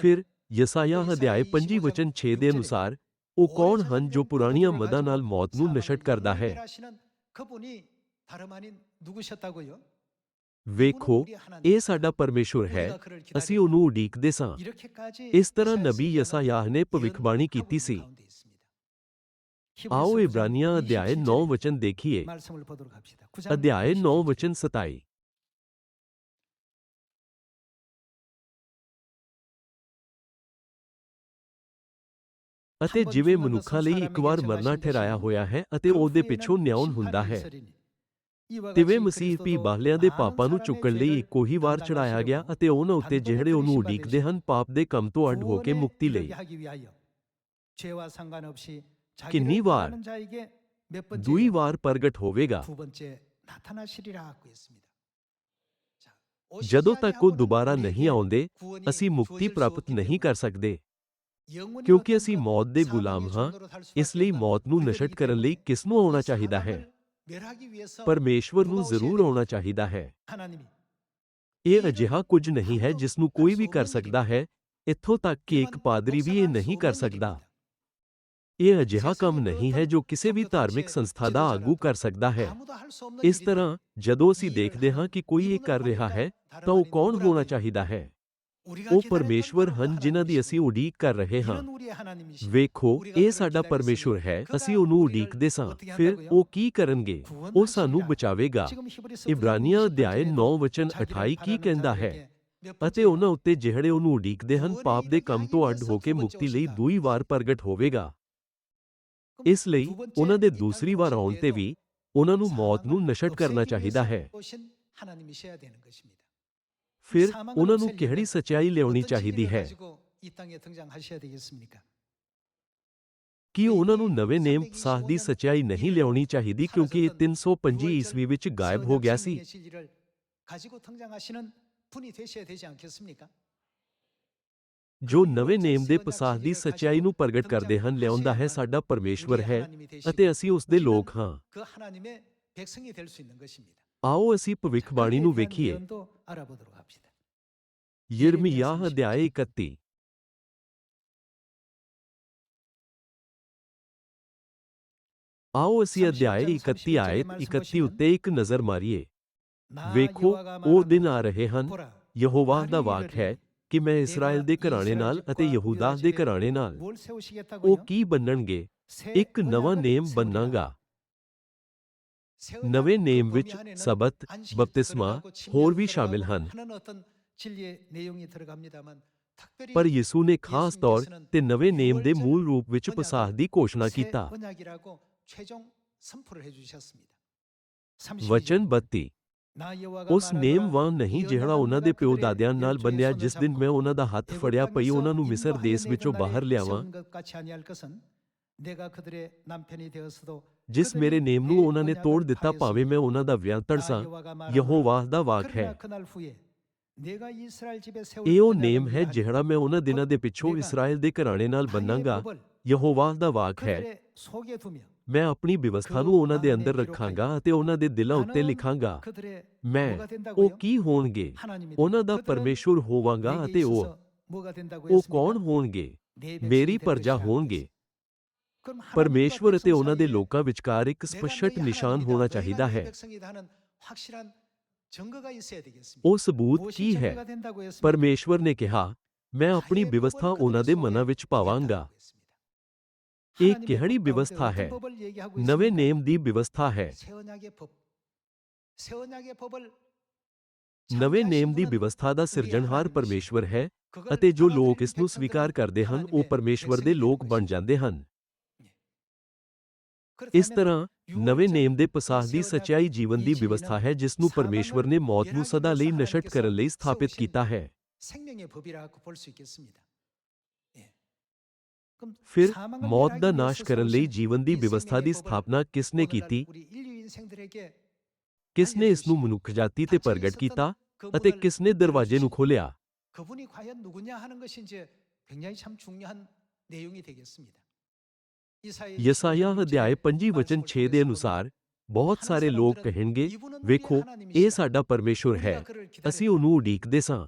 फिर यसाया अध्याय पंजी वचन छे के अनुसार वो कौन हन जो पुरानी मदा नशट करता है? ਵੇਖੋ, ਇਹ ਸਾਡਾ ਪਰਮੇਸ਼ਵਰ ਹੈ, ਅਸੀਂ ਉਹਨੂੰ ਉਡੀਕਦੇ ਸਾਂ। ਇਸ ਤਰ੍ਹਾਂ ਨਬੀ ਯਸਾਯਾਹ ਨੇ ਭਵਿੱਖਬਾਣੀ ਕੀਤੀ ਸੀ। ਆਓ ਇਬਰਾਨੀਆਂ ਅਧਿਆਇ 9 ਵਚਨ ਦੇਖੀਏ। ਅਧਿਆਇ 9 ਵਚਨ 27 ਅਤੇ ਜਿਵੇਂ ਮਨੁੱਖਾਂ ਲਈ ਇੱਕ ਵਾਰ ਮਰਨਾ ਠਹਿਰਾਇਆ ਹੋਇਆ ਹੈ ਅਤੇ ਉਹਦੇ ਪਿੱਛੋਂ ਨਿਆਉਣ ਹੁੰਦਾ ਹੈ। ਤਿਵੇਂ ਮਸੀਹ ਪੀ ਬਾਹਲਿਆਂ ਦੇ ਪਾਪਾਂ ਨੂੰ ਚੁੱਕਣ ਲਈ ਇੱਕੋ ਹੀ ਵਾਰ ਚੜਾਇਆ ਗਿਆ ਅਤੇ ਉਹਨਾਂ ਉੱਤੇ ਜਿਹੜੇ ਉਹਨੂੰ ਉਡੀਕਦੇ ਹਨ ਪਾਪ ਦੇ ਕੰਮ ਤੋਂ ਅੱਡ ਹੋ ਕੇ ਮੁਕਤੀ ਲਈ। ਕਿੰਨੀ ਵਾਰ ਦੂਈ ਵਾਰ ਪ੍ਰਗਟ ਹੋਵੇਗਾ। ਜਦੋਂ ਤੱਕ ਉਹ ਦੁਬਾਰਾ ਨਹੀਂ ਆਉਂਦੇ ਅਸੀਂ ਮੁਕਤੀ ਪ੍ਰਾਪਤ ਨਹੀਂ ਕਰ ਸਕਦੇ। ਕਿਉਂਕਿ ਅਸੀਂ ਮੌਤ ਦੇ ਗੁਲਾਮ ਹਾਂ ਇਸ ਲਈ ਮੌਤ ਨੂੰ ਨਸ਼ਟ ਕਰਨ ਲਈ ਕਿਸ ਨੂੰ ਆਉਣਾ ਚਾਹੀਦਾ ਹੈ? ਪਰਮੇਸ਼ਵਰ ਨੂੰ ਜ਼ਰੂਰ ਆਉਣਾ ਚਾਹੀਦਾ ਹੈ ਇਹ ਅਜਿਹਾ ਕੁਝ ਨਹੀਂ ਹੈ ਜਿਸ ਨੂੰ ਕੋਈ ਵੀ ਕਰ ਸਕਦਾ ਹੈ ਇੱਥੋਂ ਤੱਕ ਕਿ ਇੱਕ ਪਾਦਰੀ ਵੀ ਇਹ ਨਹੀਂ ਕਰ ਸਕਦਾ ਇਹ ਅਜਿਹਾ ਕੰਮ ਨਹੀਂ ਹੈ ਜੋ ਕਿਸੇ ਵੀ ਧਾਰਮਿਕ ਸੰਸਥਾ ਦਾ ਆਗੂ ਕਰ ਸਕਦਾ ਹੈ ਇਸ ਤਰ੍ਹਾਂ ਜਦੋਂ ਅਸੀਂ ਦੇਖਦੇ ਹਾਂ ਕਿ ਕੋਈ ਇਹ ਕਰ ਰਿਹਾ ਹੈ ਤਾਂ ਉਹ ਕੌਣ ਹੋਣਾ ਚਾਹੀਦਾ ਹੈ ਉਹ ਪਰਮੇਸ਼ਵਰ ਹਨ ਜਿਨ੍ਹਾਂ ਦੀ ਅਸੀਂ ਉਡੀਕ ਕਰ ਰਹੇ ਹਾਂ। ਵੇਖੋ ਇਹ ਸਾਡਾ ਪਰਮੇਸ਼ਵਰ ਹੈ। ਅਸੀਂ ਉਹਨੂੰ ਉਡੀਕਦੇ ਸਾਂ। ਫਿਰ ਉਹ ਕੀ ਕਰਨਗੇ? ਉਹ ਸਾਨੂੰ ਬਚਾਵੇਗਾ। ਇਬਰਾਨੀਆਂ ਅਧਿਆਇ 9 ਵਚਨ 28 ਕੀ ਕਹਿੰਦਾ ਹੈ? ਅਤੇ ਉਹਨਾਂ ਉੱਤੇ ਜਿਹੜੇ ਉਹਨੂੰ ਉਡੀਕਦੇ ਹਨ ਪਾਪ ਦੇ ਕੰਮ ਤੋਂ ਅੱਡ ਹੋ ਕੇ ਮੁਕਤੀ ਲਈ ਦੂਈ ਵਾਰ ਪ੍ਰਗਟ ਹੋਵੇਗਾ। ਇਸ ਲਈ ਉਹਨਾਂ ਦੇ ਦੂਸਰੀ ਵਾਰ ਆਉਣ ਤੇ ਵੀ ਉਹਨਾਂ ਨੂੰ ਮੌਤ ਨੂੰ ਨਸ਼ਟ ਕਰਨਾ ਚਾਹੀਦਾ ਹੈ। ਫਿਰ ਉਹਨਾਂ ਨੂੰ ਕਿਹੜੀ ਸਚਾਈ ਲਿਆਉਣੀ ਚਾਹੀਦੀ ਹੈ? ਕਿ ਉਹਨਾਂ ਨੂੰ ਨਵੇਂ ਨੇਮ ਸਾਹ ਦੀ ਸਚਾਈ ਨਹੀਂ ਲਿਆਉਣੀ ਚਾਹੀਦੀ ਕਿਉਂਕਿ ਇਹ 325 ਈਸਵੀ ਵਿੱਚ ਗਾਇਬ ਹੋ ਗਿਆ ਸੀ। ਜੋ ਨਵੇਂ ਨੇਮ ਦੇ ਪਸਾਹ ਦੀ ਸਚਾਈ ਨੂੰ ਪ੍ਰਗਟ ਕਰਦੇ ਹਨ ਲਿਆਉਂਦਾ ਹੈ ਸਾਡਾ ਪਰਮੇਸ਼ਵਰ ਹੈ ਅਤੇ ਅਸੀਂ ਉਸ ਦੇ ਲੋਕ ਹਾਂ। ਆਓ ਅਸੀਂ ਭਵਿੱਖਬਾਣੀ ਨੂੰ ਵੇਖੀਏ। ਯਿਰਮੀਆਹ ਅਧਿਆਇ 31 ਆਓ ਅਸੀਂ ਅਧਿਆਇ 31 ਆਇਤ 31 ਉੱਤੇ ਇੱਕ ਨਜ਼ਰ ਮਾਰੀਏ। ਵੇਖੋ ਉਹ ਦਿਨ ਆ ਰਹੇ ਹਨ। ਯਹੋਵਾ ਦਾ ਵਾਕ ਹੈ ਕਿ ਮੈਂ ਇਸਰਾਇਲ ਦੇ ਘਰਾਣੇ ਨਾਲ ਅਤੇ ਯਹੂਦਾ ਦੇ ਘਰਾਣੇ ਨਾਲ। ਉਹ ਕੀ ਬੰਨਣਗੇ? ਇੱਕ ਨਵਾਂ ਨੇਮ ਬੰਨਾਂਗਾ। ਨਵੇਂ ਨੇਮ ਵਿੱਚ ਸਬਤ, ਬਪਤਿਸਮਾ ਹੋਰ ਵੀ ਸ਼ਾਮਿਲ ਹਨ। ਪਰ ਯਿਸੂ ਨੇ ਖਾਸ ਤੌਰ ਤੇ ਨਵੇਂ ਨੇਮ ਦੇ ਮੂਲ ਰੂਪ ਵਿੱਚ ਪਸਾਹ ਦੀ ਘੋਸ਼ਣਾ ਕੀਤਾ। ਵਚਨ 32 ਉਸ ਨੇਮ ਵਾਂ ਨਹੀਂ ਜਿਹੜਾ ਉਹਨਾਂ ਦੇ ਪਿਓ ਦਾਦਿਆਂ ਨਾਲ ਬੰਨਿਆ ਜਿਸ ਦਿਨ ਮੈਂ ਉਹਨਾਂ ਦਾ ਹੱਥ ਫੜਿਆ ਪਈ ਉਹਨਾਂ ਨੂੰ ਮਿਸਰ ਦੇਸ਼ ਵਿੱਚੋਂ ਬਾਹਰ ਲਿਆਵਾਂ। ਜਿਸ ਮੇਰੇ ਨੇਮ ਨੂੰ ਉਹਨਾਂ ਨੇ ਤੋੜ ਦਿੱਤਾ, ਭਾਵੇਂ ਮੈਂ ਉਹਨਾਂ ਦਾ ਵਿਆਹ ਤੜਸਾਂ। ਯਹੋਵਾ ਦਾ ਵਾਕ ਹੈ। ਇਹ ਉਹ ਨੇਮ ਹੈ ਜਿਹੜਾ ਮੈਂ ਉਹਨਾਂ ਦਿਨਾਂ ਦੇ ਪਿੱਛੋਂ ਇਸਰਾਇਲ ਦੇ ਘਰਾਣੇ ਨਾਲ ਬੰਨਾਂਗਾ। ਯਹੋਵਾ ਦਾ ਵਾਕ ਹੈ। ਮੈਂ ਆਪਣੀ ਵਿਵਸਥਾ ਨੂੰ ਉਹਨਾਂ ਦੇ ਅੰਦਰ ਰੱਖਾਂਗਾ ਅਤੇ ਉਹਨਾਂ ਦੇ ਦਿਲਾਂ ਉੱਤੇ ਲਿਖਾਂਗਾ। ਮੈਂ, ਉਹ ਕੀ ਹੋਣਗੇ? ਉਹਨਾਂ ਦਾ ਪਰਮੇਸ਼ੁਰ ਹੋਵਾਂਗਾ ਅਤੇ ਉਹ ਉਹ ਕੌਣ ਹੋਣਗੇ? ਮੇਰੀ ਪਰਜਾ ਹੋਣਗੇ। ਪਰਮੇਸ਼ਵਰ ਅਤੇ ਉਹਨਾਂ ਦੇ ਲੋਕਾਂ ਵਿਚਕਾਰ ਇੱਕ ਸਪਸ਼ਟ ਨਿਸ਼ਾਨ ਹੋਣਾ ਚਾਹੀਦਾ ਹੈ। ਉਹ ਸਬੂਤ ਕੀ ਹੈ? ਪਰਮੇਸ਼ਵਰ ਨੇ ਕਿਹਾ ਮੈਂ ਆਪਣੀ ਵਿਵਸਥਾ ਉਹਨਾਂ ਦੇ ਮਨਾਂ ਵਿੱਚ ਪਾਵਾਂਗਾ। ਇਹ ਕਿਹੜੀ ਵਿਵਸਥਾ ਹੈ? ਨਵੇਂ ਨੇਮ ਦੀ ਵਿਵਸਥਾ ਹੈ। ਨਵੇਂ ਨੇਮ ਦੀ ਵਿਵਸਥਾ ਦਾ ਸਿਰਜਣਹਾਰ ਪਰਮੇਸ਼ਵਰ ਹੈ ਅਤੇ ਜੋ ਲੋਕ ਇਸ ਨੂੰ ਸਵੀਕਾਰ ਕਰਦੇ ਹਨ ਉਹ ਪਰਮੇਸ਼ਵਰ ਦੇ ਲੋਕ ਬਣ ਜਾਂਦੇ ਹਨ। ਇਸ 그렇다면 ਤਰ੍ਹਾਂ ਨਵੇਂ ਨੇਮ ਦੇ ਪਸਾਹ ਦੀ 새 언약 ਸਚਾਈ ਜੀਵਨ ਦੀ 이 ਵਿਵਸਥਾ 진리는 ਹੈ ਜਿਸ ਨੂੰ ਪਰਮੇਸ਼ਵਰ ਨੇ ਮੌਤ ਨੂੰ ਸਦਾ ਲਈ ਨਸ਼ਟ ਕਰਨ ਲਈ ਸਥਾਪਿਤ ਕੀਤਾ ਹੈ 생명의 법이라고 볼 수 있겠습니다. 예. 그럼 ਫਿਰ 사망을 ਮੌਤ ਦਾ 멸하기 ਨਾਸ਼ 위해서 ਕਰਨ ਲਈ 세우신 ਜੀਵਨ ਦੀ 이 ਵਿਵਸਥਾ ਦੀ 생명의 법을 ਸਥਾਪਨਾ ਕਿਸ ਨੇ 오늘날 ਕੀਤੀ 우리 인류 인생들에게 ਕਿਸ ਨੇ ਇਸ ਨੂੰ ਮਨੁੱਖ ਜਾਤੀ ਤੇ ਪ੍ਰਗਟ ਕੀਤਾ ਅਤੇ 그분을 ਕਿਸ ਨੇ ਦਰਵਾਜ਼ੇ ਨੂੰ ਖੋਲ੍ਹਿਆ 그분이 과연 누구냐 하는 것이 이제 굉장히 참 중요한 내용이 되겠습니다. ਯਸਾਇਆ ਅਧਿਆਇ 5 ਵਚਨ 6 ਦੇ ਅਨੁਸਾਰ ਬਹੁਤ ਸਾਰੇ ਲੋਕ ਕਹਿਣਗੇ ਵੇਖੋ ਇਹ ਸਾਡਾ ਪਰਮੇਸ਼ਵਰ ਹੈ। ਅਸੀਂ ਉਹਨੂੰ ਉਡੀਕਦੇ ਸਾਂ।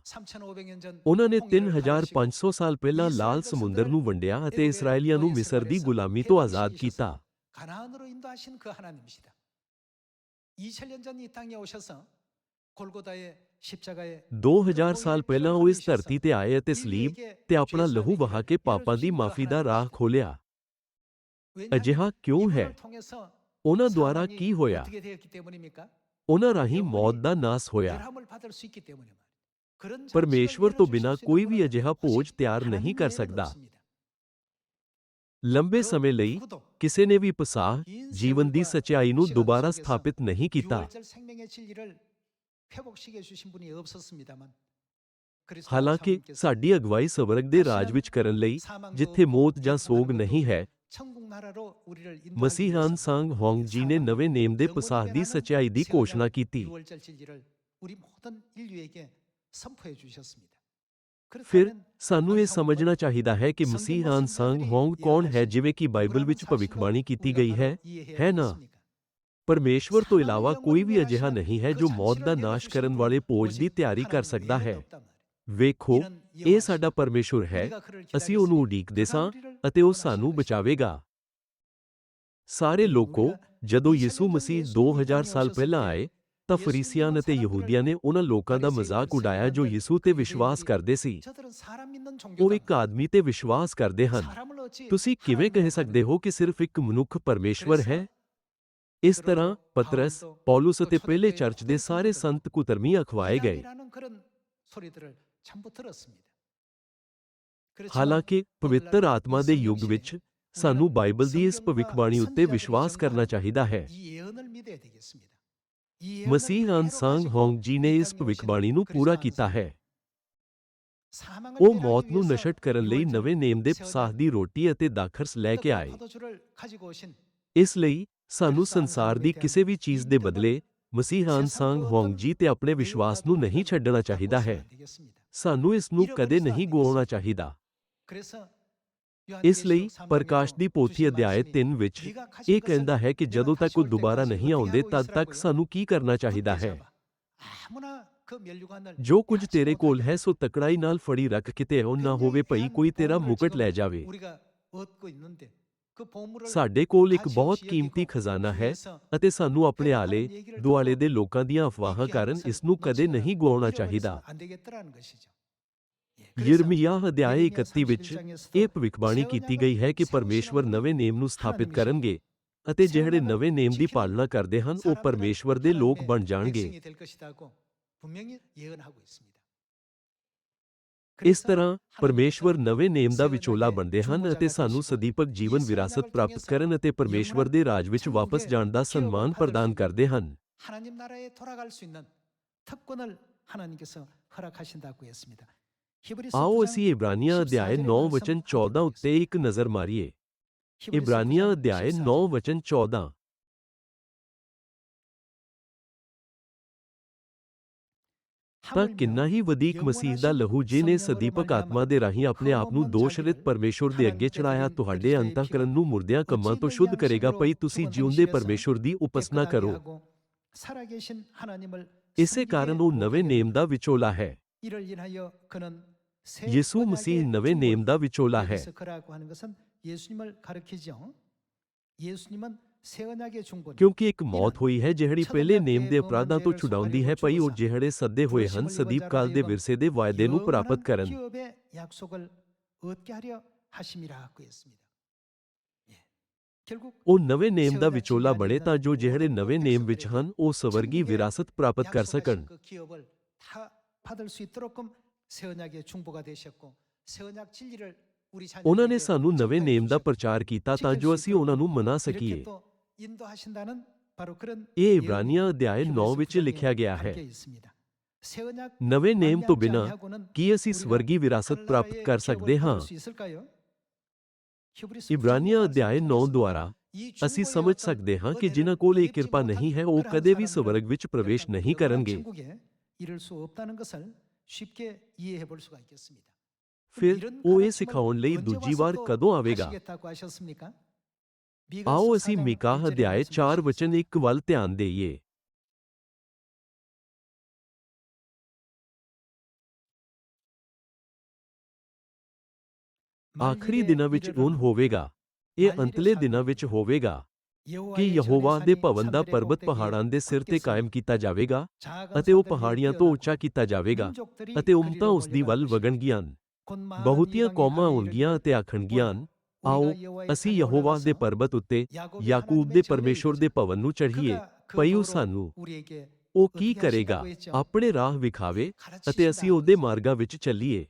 ਉਹਨਾਂ ਨੇ 3500 ਸਾਲ ਪਹਿਲਾਂ ਲਾਲ ਸਮੁੰਦਰ ਨੂੰ ਵੰਡਿਆ ਅਤੇ ਇਸرائیਲੀਆਂ ਨੂੰ ਮਿਸਰ ਦੀ ਗੁਲਾਮੀ ਤੋਂ ਆਜ਼ਾਦ ਕੀਤਾ। ਦੋ ਹਜ਼ਾਰ ਸਾਲ ਪਹਿਲਾਂ ਉਹ ਇਸ ਧਰਤੀ ਤੇ ਆਏ ਅਤੇ ਸਲੀਬ ਤੇ ਆਪਣਾ ਲਹੂ ਵਹਾ ਕੇ ਪਾਪਾਂ ਦੀ ਮਾਫੀ ਦਾ ਰਾਹ ਖੋਲਿਆ ਅਜਿਹਾ ਕਿਉਂ ਹੈ ਉਹਨਾਂ ਦੁਆਰਾ ਕੀ ਹੋਇਆ ਉਹਨਾਂ ਰਾਹੀਂ ਮੌਤ ਦਾ ਨਾਸ ਹੋਇਆ ਪਰਮੇਸ਼ਵਰ ਤੋਂ ਬਿਨਾ ਕੋਈ ਵੀ ਅਜਿਹਾ ਭੋਜ ਤਿਆਰ ਨਹੀਂ ਕਰ ਸਕਦਾ ਲੰਬੇ ਸਮੇਂ ਲਈ ਕਿਸੇ ਨੇ ਵੀ ਪਸਾਹ ਜੀਵਨ ਦੀ ਸਚਾਈ ਨੂੰ ਦੁਬਾਰਾ ਸਥਾਪਿਤ ਨਹੀਂ ਕੀਤਾ ਹਾਲਾਂਕਿ ਸਾਡੀ ਅਗਵਾਈ ਸਵਰਗ ਦੇ ਰਾਜ ਵਿੱਚ ਕਰਨ ਲਈ ਜਿੱਥੇ ਮੌਤ ਜਾਂ ਸੋਗ ਨਹੀਂ ਹੈ ਮਸੀਹਾਨ ਸੰਗ ਹੋਂਗ ਜੀ ਨੇ ਨਵੇਂ ਨੇਮ ਦੇ ਪਸਾਹ ਦੀ ਸਚਾਈ ਦੀ ਘੋਸ਼ਣਾ ਕੀਤੀ ਫਿਰ ਸਾਨੂੰ ਇਹ ਸਮਝਣਾ ਚਾਹੀਦਾ ਹੈ ਕਿ ਮਸੀਹਾਨ ਸੰਗ ਹੋਂਗ ਕੌਣ ਹੈ ਜਿਵੇਂ ਕਿ ਬਾਈਬਲ ਵਿੱਚ ਭਵਿੱਖਬਾਣੀ ਕੀਤੀ ਗਈ ਹੈ ਹੈ ਨਾ ਪਰਮੇਸ਼ਵਰ ਤੋਂ ਇਲਾਵਾ ਕੋਈ ਵੀ ਅਜਿਹਾ ਨਹੀਂ ਹੈ ਜੋ ਮੌਤ ਦਾ ਨਾਸ਼ ਕਰਨ ਵਾਲੇ ਪੋਜ ਦੀ ਤਿਆਰੀ ਕਰ ਸਕਦਾ ਹੈ ਵੇਖੋ, ਇਹ ਸਾਡਾ ਪਰਮੇਸ਼ੁਰ ਹੈ, ਅਸੀਂ ਉਹਨੂੰ ਉਡੀਕਦੇ ਸਾਂ ਅਤੇ ਉਹ ਸਾਨੂੰ ਬਚਾਵੇਗਾ। ਸਾਰੇ ਲੋਕੋ, ਜਦੋਂ ਯਿਸੂ ਮਸੀਹ 2000 ਸਾਲ ਪਹਿਲਾਂ ਆਏ, ਤਾਂ ਫਰੀਸੀਆਂ ਅਤੇ ਯਹੂਦੀਆਂ ਨੇ ਉਹਨਾਂ ਲੋਕਾਂ ਦਾ ਮਜ਼ਾਕ ਉਡਾਇਆ ਜੋ ਯਿਸੂ ਤੇ ਵਿਸ਼ਵਾਸ ਕਰਦੇ ਸੀ। ਉਹ ਇੱਕ ਆਦਮੀ ਤੇ ਵਿਸ਼ਵਾਸ ਕਰਦੇ ਹਨ। ਤੁਸੀਂ ਕਿਵੇਂ ਕਹਿ ਸਕਦੇ ਹੋ ਕਿ ਸਿਰਫ ਇੱਕ ਮਨੁੱਖ ਪਰਮੇਸ਼ਵਰ ਹੈ? ਇਸ ਤਰ੍ਹਾਂ ਪਤਰਸ, ਪੌਲਸ ਅਤੇ ਪਹਿਲੇ ਚਰਚ ਦੇ ਸਾਰੇ ਸੰਤ ਕੁਤਰਮੀ ਅਖਵਾਏ ਗਏ। ਹਾਲਾਂਕਿ ਪਵਿੱਤਰ ਆਤਮਾ ਦੇ ਯੁੱਗ ਵਿੱਚ ਸਾਨੂੰ ਬਾਈਬਲ ਦੀ ਇਸ ਭਵਿੱਖਬਾਣੀ ਉੱਤੇ ਵਿਸ਼ਵਾਸ ਕਰਨਾ ਚਾਹੀਦਾ ਹੈ। ਮਸੀਹ ਅਨਸੰਗ ਹੋਂਗ ਜੀ ਨੇ ਇਸ ਭਵਿੱਖਬਾਣੀ ਨੂੰ ਪੂਰਾ ਕੀਤਾ ਹੈ। ਉਹ ਮੌਤ ਨੂੰ ਨਸ਼ਟ ਕਰਨ ਲਈ ਨਵੇਂ ਨੇਮ ਦੇ ਪਸਾਹ ਦੀ ਰੋਟੀ ਅਤੇ ਦਾਖਰਸ ਲੈ ਕੇ ਆਏ। ਇਸ ਲਈ ਸਾਨੂੰ ਸੰਸਾਰ ਦੀ ਕਿਸੇ ਵੀ ਚੀਜ਼ ਦੇ ਬਦਲੇ ਮਸੀਹਾਨ ਸੰਗ ਹੋਂਗ ਜੀ ਤੇ ਆਪਣੇ ਵਿਸ਼ਵਾਸ ਨੂੰ ਨਹੀਂ ਛੱਡਣਾ ਚਾਹੀਦਾ ਹੈ। ਸਾਨੂੰ ਇਸ ਨੂੰ ਕਦੇ ਨਹੀਂ ਗਵਾਉਣਾ ਚਾਹੀਦਾ। ਇਸ ਲਈ ਪ੍ਰਕਾਸ਼ ਦੀ ਪੋਥੀ ਅਧਿਆਇ 3 ਵਿੱਚ ਇਹ ਕਹਿੰਦਾ ਹੈ ਕਿ ਜਦੋਂ ਤੱਕ ਉਹ ਦੁਬਾਰਾ ਨਹੀਂ ਆਉਂਦੇ ਤਦ ਤੱਕ ਸਾਨੂੰ ਕੀ ਕਰਨਾ ਚਾਹੀਦਾ ਹੈ? ਜੋ ਕੁਝ ਤੇਰੇ ਕੋਲ ਹੈ ਸੋ ਤਕੜਾਈ ਨਾਲ ਫੜੀ ਰੱਖ ਕਿਤੇ ਉਹ ਨਾ ਹੋਵੇ ਭਈ ਕੋਈ ਤੇਰਾ ਮੁਕਟ ਲੈ ਜਾਵੇ। ਸਾਡੇ ਕੋਲ ਇੱਕ ਬਹੁਤ ਕੀਮਤੀ ਖਜ਼ਾਨਾ ਹੈ ਅਤੇ ਸਾਨੂੰ ਆਪਣੇ ਆਲੇ ਦੁਆਲੇ ਦੇ ਲੋਕਾਂ ਦੀਆਂ ਅਫਵਾਹਾਂ ਕਾਰਨ ਇਸ ਨੂੰ ਕਦੇ ਨਹੀਂ ਗਵਾਉਣਾ ਚਾਹੀਦਾ। ਯਿਰਮੀਯਾਹ ਅਧਿਆਇ 31 ਵਿੱਚ ਇਹ ਭਵਿੱਖਬਾਣੀ ਕੀਤੀ ਗਈ ਹੈ ਕਿ ਪਰਮੇਸ਼ਵਰ ਨਵੇਂ ਨੇਮ ਨੂੰ ਸਥਾਪਿਤ ਕਰਨਗੇ ਅਤੇ ਜਿਹੜੇ ਨਵੇਂ ਨੇਮ ਦੀ ਪਾਲਣਾ ਕਰਦੇ ਹਨ ਉਹ ਪਰਮੇਸ਼ਵਰ ਦੇ ਲੋਕ ਬਣ ਜਾਣਗੇ। ਇਸ ਤਰ੍ਹਾਂ ਪਰਮੇਸ਼ਵਰ ਨਵੇਂ ਨੇਮ ਦਾ ਵਿਚੋਲਾ ਬਣਦੇ ਹਨ ਅਤੇ ਸਾਨੂੰ ਸਦੀਪਕ ਜੀਵਨ ਵਿਰਾਸਤ ਪ੍ਰਾਪਤ ਕਰਨ ਅਤੇ ਪਰਮੇਸ਼ਵਰ ਦੇ ਰਾਜ ਵਿੱਚ ਵਾਪਸ ਜਾਣ ਦਾ ਸਨਮਾਨ ਪ੍ਰਦਾਨ ਕਰਦੇ ਹਨ 하나님 나라에 돌아갈 수 있는 특권을 하나님께서 허락하신다고 했습니다. ਆਓ ਅਸੀਂ ਇਬਰਾਨੀਆਂ ਅਧਿਆਇ 9 ਵਚਨ 14 ਉੱਤੇ ਇੱਕ ਨਜ਼ਰ ਮਾਰੀਏ ਇਬਰਾਨੀਆਂ ਅਧਿਆਇ 9 ਵਚਨ 14 ਤਾਂ ਕਿੰਨਾ ਹੀ ਵਧੇਕ ਮਸੀਹ ਦਾ ਲਹੂ ਜੀ ਨੇ ਸਦੀਪਕ ਆਤਮਾ ਦੇ ਰਾਹੀਂ ਆਪਣੇ ਆਪ ਨੂੰ ਦੋਸ਼ਰਿਤ ਪਰਮੇਸ਼ੁਰ ਦੇ ਅੱਗੇ ਚੜਾਇਆ ਤੁਹਾਡੇ ਅੰਤಃਕਰਨ ਨੂੰ ਮੁਰਦਿਆਂ ਕੰਮਾਂ ਤੋਂ ਸ਼ੁੱਧ ਕਰੇਗਾ ਪਈ ਤੁਸੀਂ ਜਿਉਂਦੇ ਪਰਮੇਸ਼ੁਰ ਦੀ ਉਪਸਨਾ ਕਰੋ 살아계신 하나님을 ਇਸੇ ਕਾਰਨ ਉਹ ਨਵੇਂ ਨੇਮ ਦਾ ਵਿਚੋਲਾ ਹੈ 이를 인하여 그는 새 ਯਿਸੂ ਮਸੀਹ ਨਵੇਂ ਨੇਮ ਦਾ ਵਿਚੋਲਾ ਹੈ 여기서 그라고 하는 것은 예수님을 가리키죠. 예수님은 새 언약의 중보니 ਕਿਉਂਕਿ ਇੱਕ ਮੌਤ ਹੋਈ ਹੈ ਜਿਹੜੀ ਪਹਿਲੇ ਨੇਮ ਦੇ ਅਪਰਾਧਾਂ ਤੋਂ ਛੁਡਾਉਂਦੀ ਹੈ ਭਈ ਉਹ ਜਿਹੜੇ ਸੱਦੇ ਹੋਏ ਹਨ ਸਦੀਪ ਕਾਲ ਦੇ ਵਿਰਸੇ ਦੇ ਵਾਅਦੇ ਨੂੰ ਪ੍ਰਾਪਤ ਕਰਨ। ਉਹ ਨਵੇਂ ਨੇਮ ਦਾ ਵਿਚੋਲਾ ਬਣੇ ਤਾਂ ਜੋ ਜਿਹੜੇ ਨਵੇਂ ਨੇਮ ਵਿੱਚ ਹਨ ਉਹ ਸਵਰਗੀ ਵਿਰਾਸਤ ਪ੍ਰਾਪਤ ਕਰ ਸਕਣ। ਉਹਨਾਂ ਨੇ ਸਾਨੂੰ ਨਵੇਂ ਨੇਮ ਦਾ ਪ੍ਰਚਾਰ ਕੀਤਾ ਤਾਂ ਜੋ ਅਸੀਂ ਉਹਨਾਂ ਨੂੰ ਮਨਾ ਸਕੀਏ। ये इब्रानिया अध्याय नौ विच लिखा गया है नवे नेम तो बिना कि असी स्वर्गीय विरासत प्राप्त कर सकते हाँ इब्रानिया अध्याय नौ द्वारा असी समझ सकते हाँ कि जिन्हों को कृपा नहीं है वह कदे भी स्वर्ग विच प्रवेश नहीं करेंगे फिर वो ये सिखाने दूजी बार कदों आवेगा ਆਓ ਅਸੀਂ ਮੀਕਾਹ ਅਧਿਆਇ 4 ਵਚਨ 1 ਵੱਲ ਧਿਆਨ ਦੇਈਏ। ਆਖਰੀ ਦਿਨਾਂ ਵਿੱਚ ਰੋਣ ਹੋਵੇਗਾ ਇਹ ਅੰਤਲੇ ਦਿਨਾਂ ਵਿੱਚ ਹੋਵੇਗਾ। ਕਿ ਯਹੋਵਾ ਦੇ ਭਵਨ ਦਾ ਪਰਬਤ ਪਹਾੜਾਂ ਦੇ ਸਿਰ ਤੇ ਕਾਇਮ ਕੀਤਾ ਜਾਵੇਗਾ ਅਤੇ ਉਹ ਪਹਾੜੀਆਂ ਤੋਂ ਉੱਚਾ ਕੀਤਾ ਜਾਵੇਗਾ ਅਤੇ ਉਮਤਾਂ ਉਸ ਦੀ ਵੱਲ ਵਗਣਗੀਆਂ। ਬਹੁਤੀਆਂ ਕੌਮਾਂ ਹੋਣਗੀਆਂ ਅਤੇ ਆਖਣਗੀਆਂ। ਆਓ ਅਸੀਂ ਯਹੋਵਾ ਦੇ ਪਰਬਤ ਉੱਤੇ ਯਾਕੂਬ ਦੇ ਪਰਮੇਸ਼ੁਰ ਦੇ ਭਵਨ ਨੂੰ ਚੜ੍ਹੀਏ। ਪਈ ਉਹ ਸਾਨੂੰ ਉਹ ਕੀ ਕਰੇਗਾ? ਆਪਣੇ ਰਾਹ ਵਿਖਾਵੇ ਅਤੇ ਅਸੀਂ ਉਹਦੇ ਮਾਰਗਾਂ ਵਿੱਚ ਚੱਲੀਏ।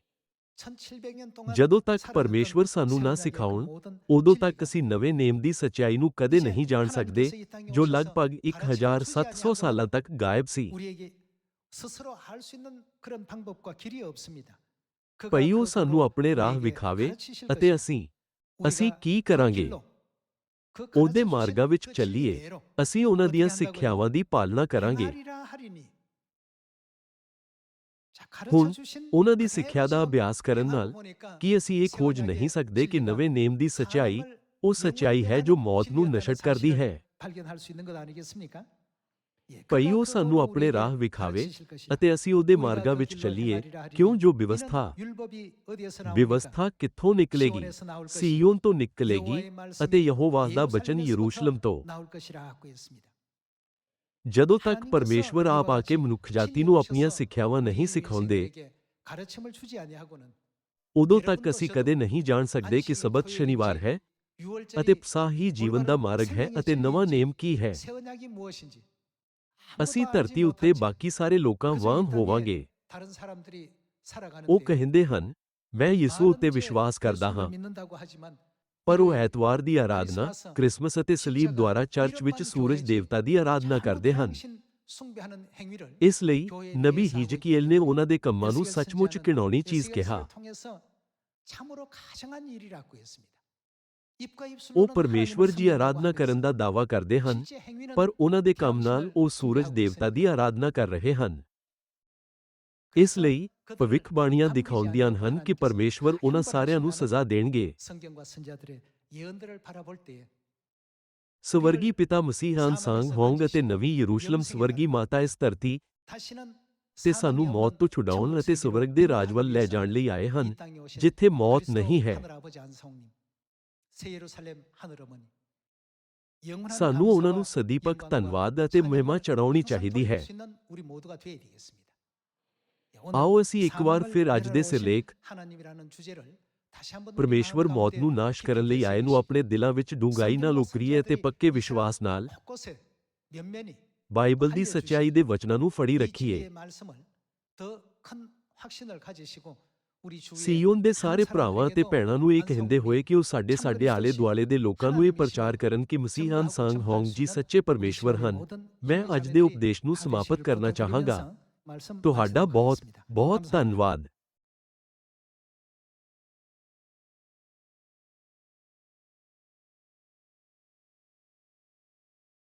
ਜਦੋਂ ਤੱਕ ਪਰਮੇਸ਼ਵਰ ਸਾਨੂੰ ਨਾ ਸਿਖਾਉਣ ਉਦੋਂ ਤੱਕ ਅਸੀਂ ਨਵੇਂ ਨੇਮ ਦੀ ਸੱਚਾਈ ਨੂੰ ਕਦੇ ਨਹੀਂ ਜਾਣ ਸਕਦੇ ਜੋ ਲਗਭਗ 1700 ਸਾਲਾਂ ਤੱਕ ਗਾਇਬ ਸੀ। ਉਹ ਸਾਨੂੰ ਆਪਣੇ ਰਾਹ ਵਿਖਾਵੇ ਅਤੇ ਅਸੀਂ ਅਸੀਂ ਕੀ ਕਰਾਂਗੇ? ਉਹਦੇ ਮਾਰਗਾਂ ਵਿੱਚ ਚੱਲੀਏ। ਅਸੀਂ ਉਹਨਾਂ ਦੀਆਂ ਸਿੱਖਿਆਵਾਂ ਦੀ ਪਾਲਣਾ ਕਰਾਂਗੇ। ਹੁਣ ਉਹਨਾਂ ਦੀ ਸਿੱਖਿਆ ਦਾ ਅਭਿਆਸ ਕਰਨ ਨਾਲ ਕੀ ਅਸੀਂ ਇਹ ਖੋਜ ਨਹੀਂ ਸਕਦੇ ਕਿ ਨਵੇਂ ਨੇਮ ਦੀ ਸਚਾਈ ਉਹ ਸਚਾਈ ਹੈ ਜੋ ਮੌਤ ਨੂੰ ਨਸ਼ਟ ਕਰਦੀ ਹੈ। ਭਈ ਉਹ ਸਾਨੂੰ ਆਪਣੇ ਰਾਹ ਵਿਖਾਵੇ ਅਤੇ ਅਸੀਂ ਉਹਦੇ ਮਾਰਗਾਂ ਵਿੱਚ ਚੱਲੀਏ। ਕਿਉਂ ਜੋ ਵਿਵਸਥਾ? ਵਿਵਸਥਾ ਕਿੱਥੋਂ ਨਿਕਲੇਗੀ? ਸੀਯੋਨ ਤੋਂ ਨਿਕਲੇਗੀ ਅਤੇ ਯਹੋਵਾ ਦਾ ਬਚਨ ਯਰੂਸ਼ਲਮ ਤੋਂ। ਜਦੋਂ ਤੱਕ ਪਰਮੇਸ਼ਵਰ ਆਪ ਆ ਕੇ ਮਨੁੱਖ ਜਾਤੀ ਨੂੰ ਆਪਣੀਆਂ ਸਿੱਖਿਆਵਾਂ ਨਹੀਂ ਸਿਖਾਉਂਦੇ, ਉਦੋਂ ਤੱਕ ਅਸੀਂ ਕਦੇ ਨਹੀਂ ਜਾਣ ਸਕਦੇ ਕਿ ਸਬਤ ਸ਼ਨੀਵਾਰ ਹੈ ਅਤੇ ਪਸਾਹ ਹੀ ਜੀਵਨ ਦਾ ਮਾਰਗ ਹੈ ਅਤੇ ਨਵਾਂ ਨੇਮ ਕੀ ਹੈ। ਅਸੀਂ ਧਰਤੀ ਉੱਤੇ ਬਾਕੀ ਸਾਰੇ ਲੋਕਾਂ ਵਾਂਗ ਹੋਵਾਂਗੇ। ਉਹ ਕਹਿੰਦੇ ਹਨ ਮੈਂ ਯਿਸੂ ਉੱਤੇ ਵਿਸ਼ਵਾਸ ਕਰਦਾ ਹਾਂ। ਪਰ ਉਹ ਐਤਵਾਰ ਦੀ ਆਰਾਧਨਾ ਕ੍ਰਿਸਮਸ ਅਤੇ ਸਲੀਬ ਦੁਆਰਾ ਚਰਚ ਵਿੱਚ ਸੂਰਜ ਦੇਵਤਾ ਦੀ ਆਰਾਧਨਾ ਕਰਦੇ ਹਨ। ਇਸ ਲਈ ਨਬੀ ਹਿਜਕੀਏਲ ਨੇ ਉਹਨਾਂ ਦੇ ਕੰਮਾਂ ਨੂੰ ਸੱਚਮੁੱਚ ਘਿਣਾਉਣੀ ਚੀਜ਼ ਕਿਹਾ। ਉਹ ਪਰਮੇਸ਼ਵਰ ਦੀ ਆਰਾਧਨਾ ਕਰਨ ਦਾ ਦਾਵਾ ਕਰਦੇ ਹਨ ਪਰ ਉਹਨਾਂ ਦੇ ਕੰਮ ਨਾਲ ਉਹ ਸੂਰਜ ਦੇਵਤਾ ਦੀ ਆਰਾਧਨਾ ਕਰ ਰਹੇ ਹਨ ਇਸ ਲਈ ਭਵਿੱਖਬਾਣੀਆਂ ਦਿਖਾਉਂਦੀਆਂ ਹਨ ਕਿ ਪਰਮੇਸ਼ਵਰ ਉਹਨਾਂ ਸਾਰਿਆਂ ਨੂੰ ਸਜ਼ਾ ਦੇਣਗੇ ਸਵਰਗੀ ਪਿਤਾ ਮਸੀਹਾਨ ਸੰਗ ਹੋਂਗ ਅਤੇ ਨਵੀਂ ਯਰੂਸ਼ਲਮ ਸਵਰਗੀ ਮਾਤਾ ਇਸ ਧਰਤੀ ਤੇ ਸਾਨੂੰ ਮੌਤ ਤੋਂ ਛੁਡਾਉਣ ਅਤੇ ਸਵਰਗ ਦੇ ਰਾਜ ਵੱਲ ਲੈ ਜਾਣ ਲਈ ਆਏ ਹਨ ਜਿੱਥੇ ਮੌਤ ਨਹੀਂ ਹੈ ਸਾਨੂੰ ਉਹਨਾਂ ਨੂੰ ਸਦੀਪਕ ਧੰਨਵਾਦ ਅਤੇ ਮਹਿਮਾ ਚੜਾਉਣੀ ਚਾਹੀਦੀ ਹੈ ਆਓ ਅਸੀਂ ਇੱਕ ਵਾਰ ਫਿਰ ਅੱਜ ਦੇ ਸਿਰਲੇਖ ਪਰਮੇਸ਼ਵਰ ਮੌਤ ਨੂੰ ਨਾਸ਼ ਕਰਨ ਲਈ ਆਏ ਨੂੰ ਆਪਣੇ ਦਿਲਾਂ ਵਿੱਚ ਡੂੰਘਾਈ ਨਾਲ ਉਕਰੀਏ ਅਤੇ ਪੱਕੇ ਵਿਸ਼ਵਾਸ ਨਾਲ ਬਾਈਬਲ ਦੀ ਸੱਚਾਈ ਦੇ ਵਚਨਾਂ ਨੂੰ ਫੜੀ ਰੱਖੀਏ ਸੀਯੋਨ ਦੇ ਸਾਰੇ ਭਰਾਵਾਂ ਤੇ ਭੈਣਾਂ ਨੂੰ ਇਹ ਕਹਿੰਦੇ ਹੋਏ ਕਿ ਉਹ ਸਾਡੇ ਸਾਡੇ ਆਲੇ ਦੁਆਲੇ ਦੇ ਲੋਕਾਂ ਨੂੰ ਇਹ ਪ੍ਰਚਾਰ ਕਰਨ ਕਿ ਮਸੀਹਾਨ ਸੰਗ ਹੋਂਗ ਜੀ ਸੱਚੇ ਪਰਮੇਸ਼ਵਰ ਹਨ। ਮੈਂ ਅੱਜ ਦੇ ਉਪਦੇਸ਼ ਨੂੰ ਸਮਾਪਤ ਕਰਨਾ ਚਾਹਾਂਗਾ। ਤੁਹਾਡਾ ਬਹੁਤ ਬਹੁਤ ਧੰਨਵਾਦ।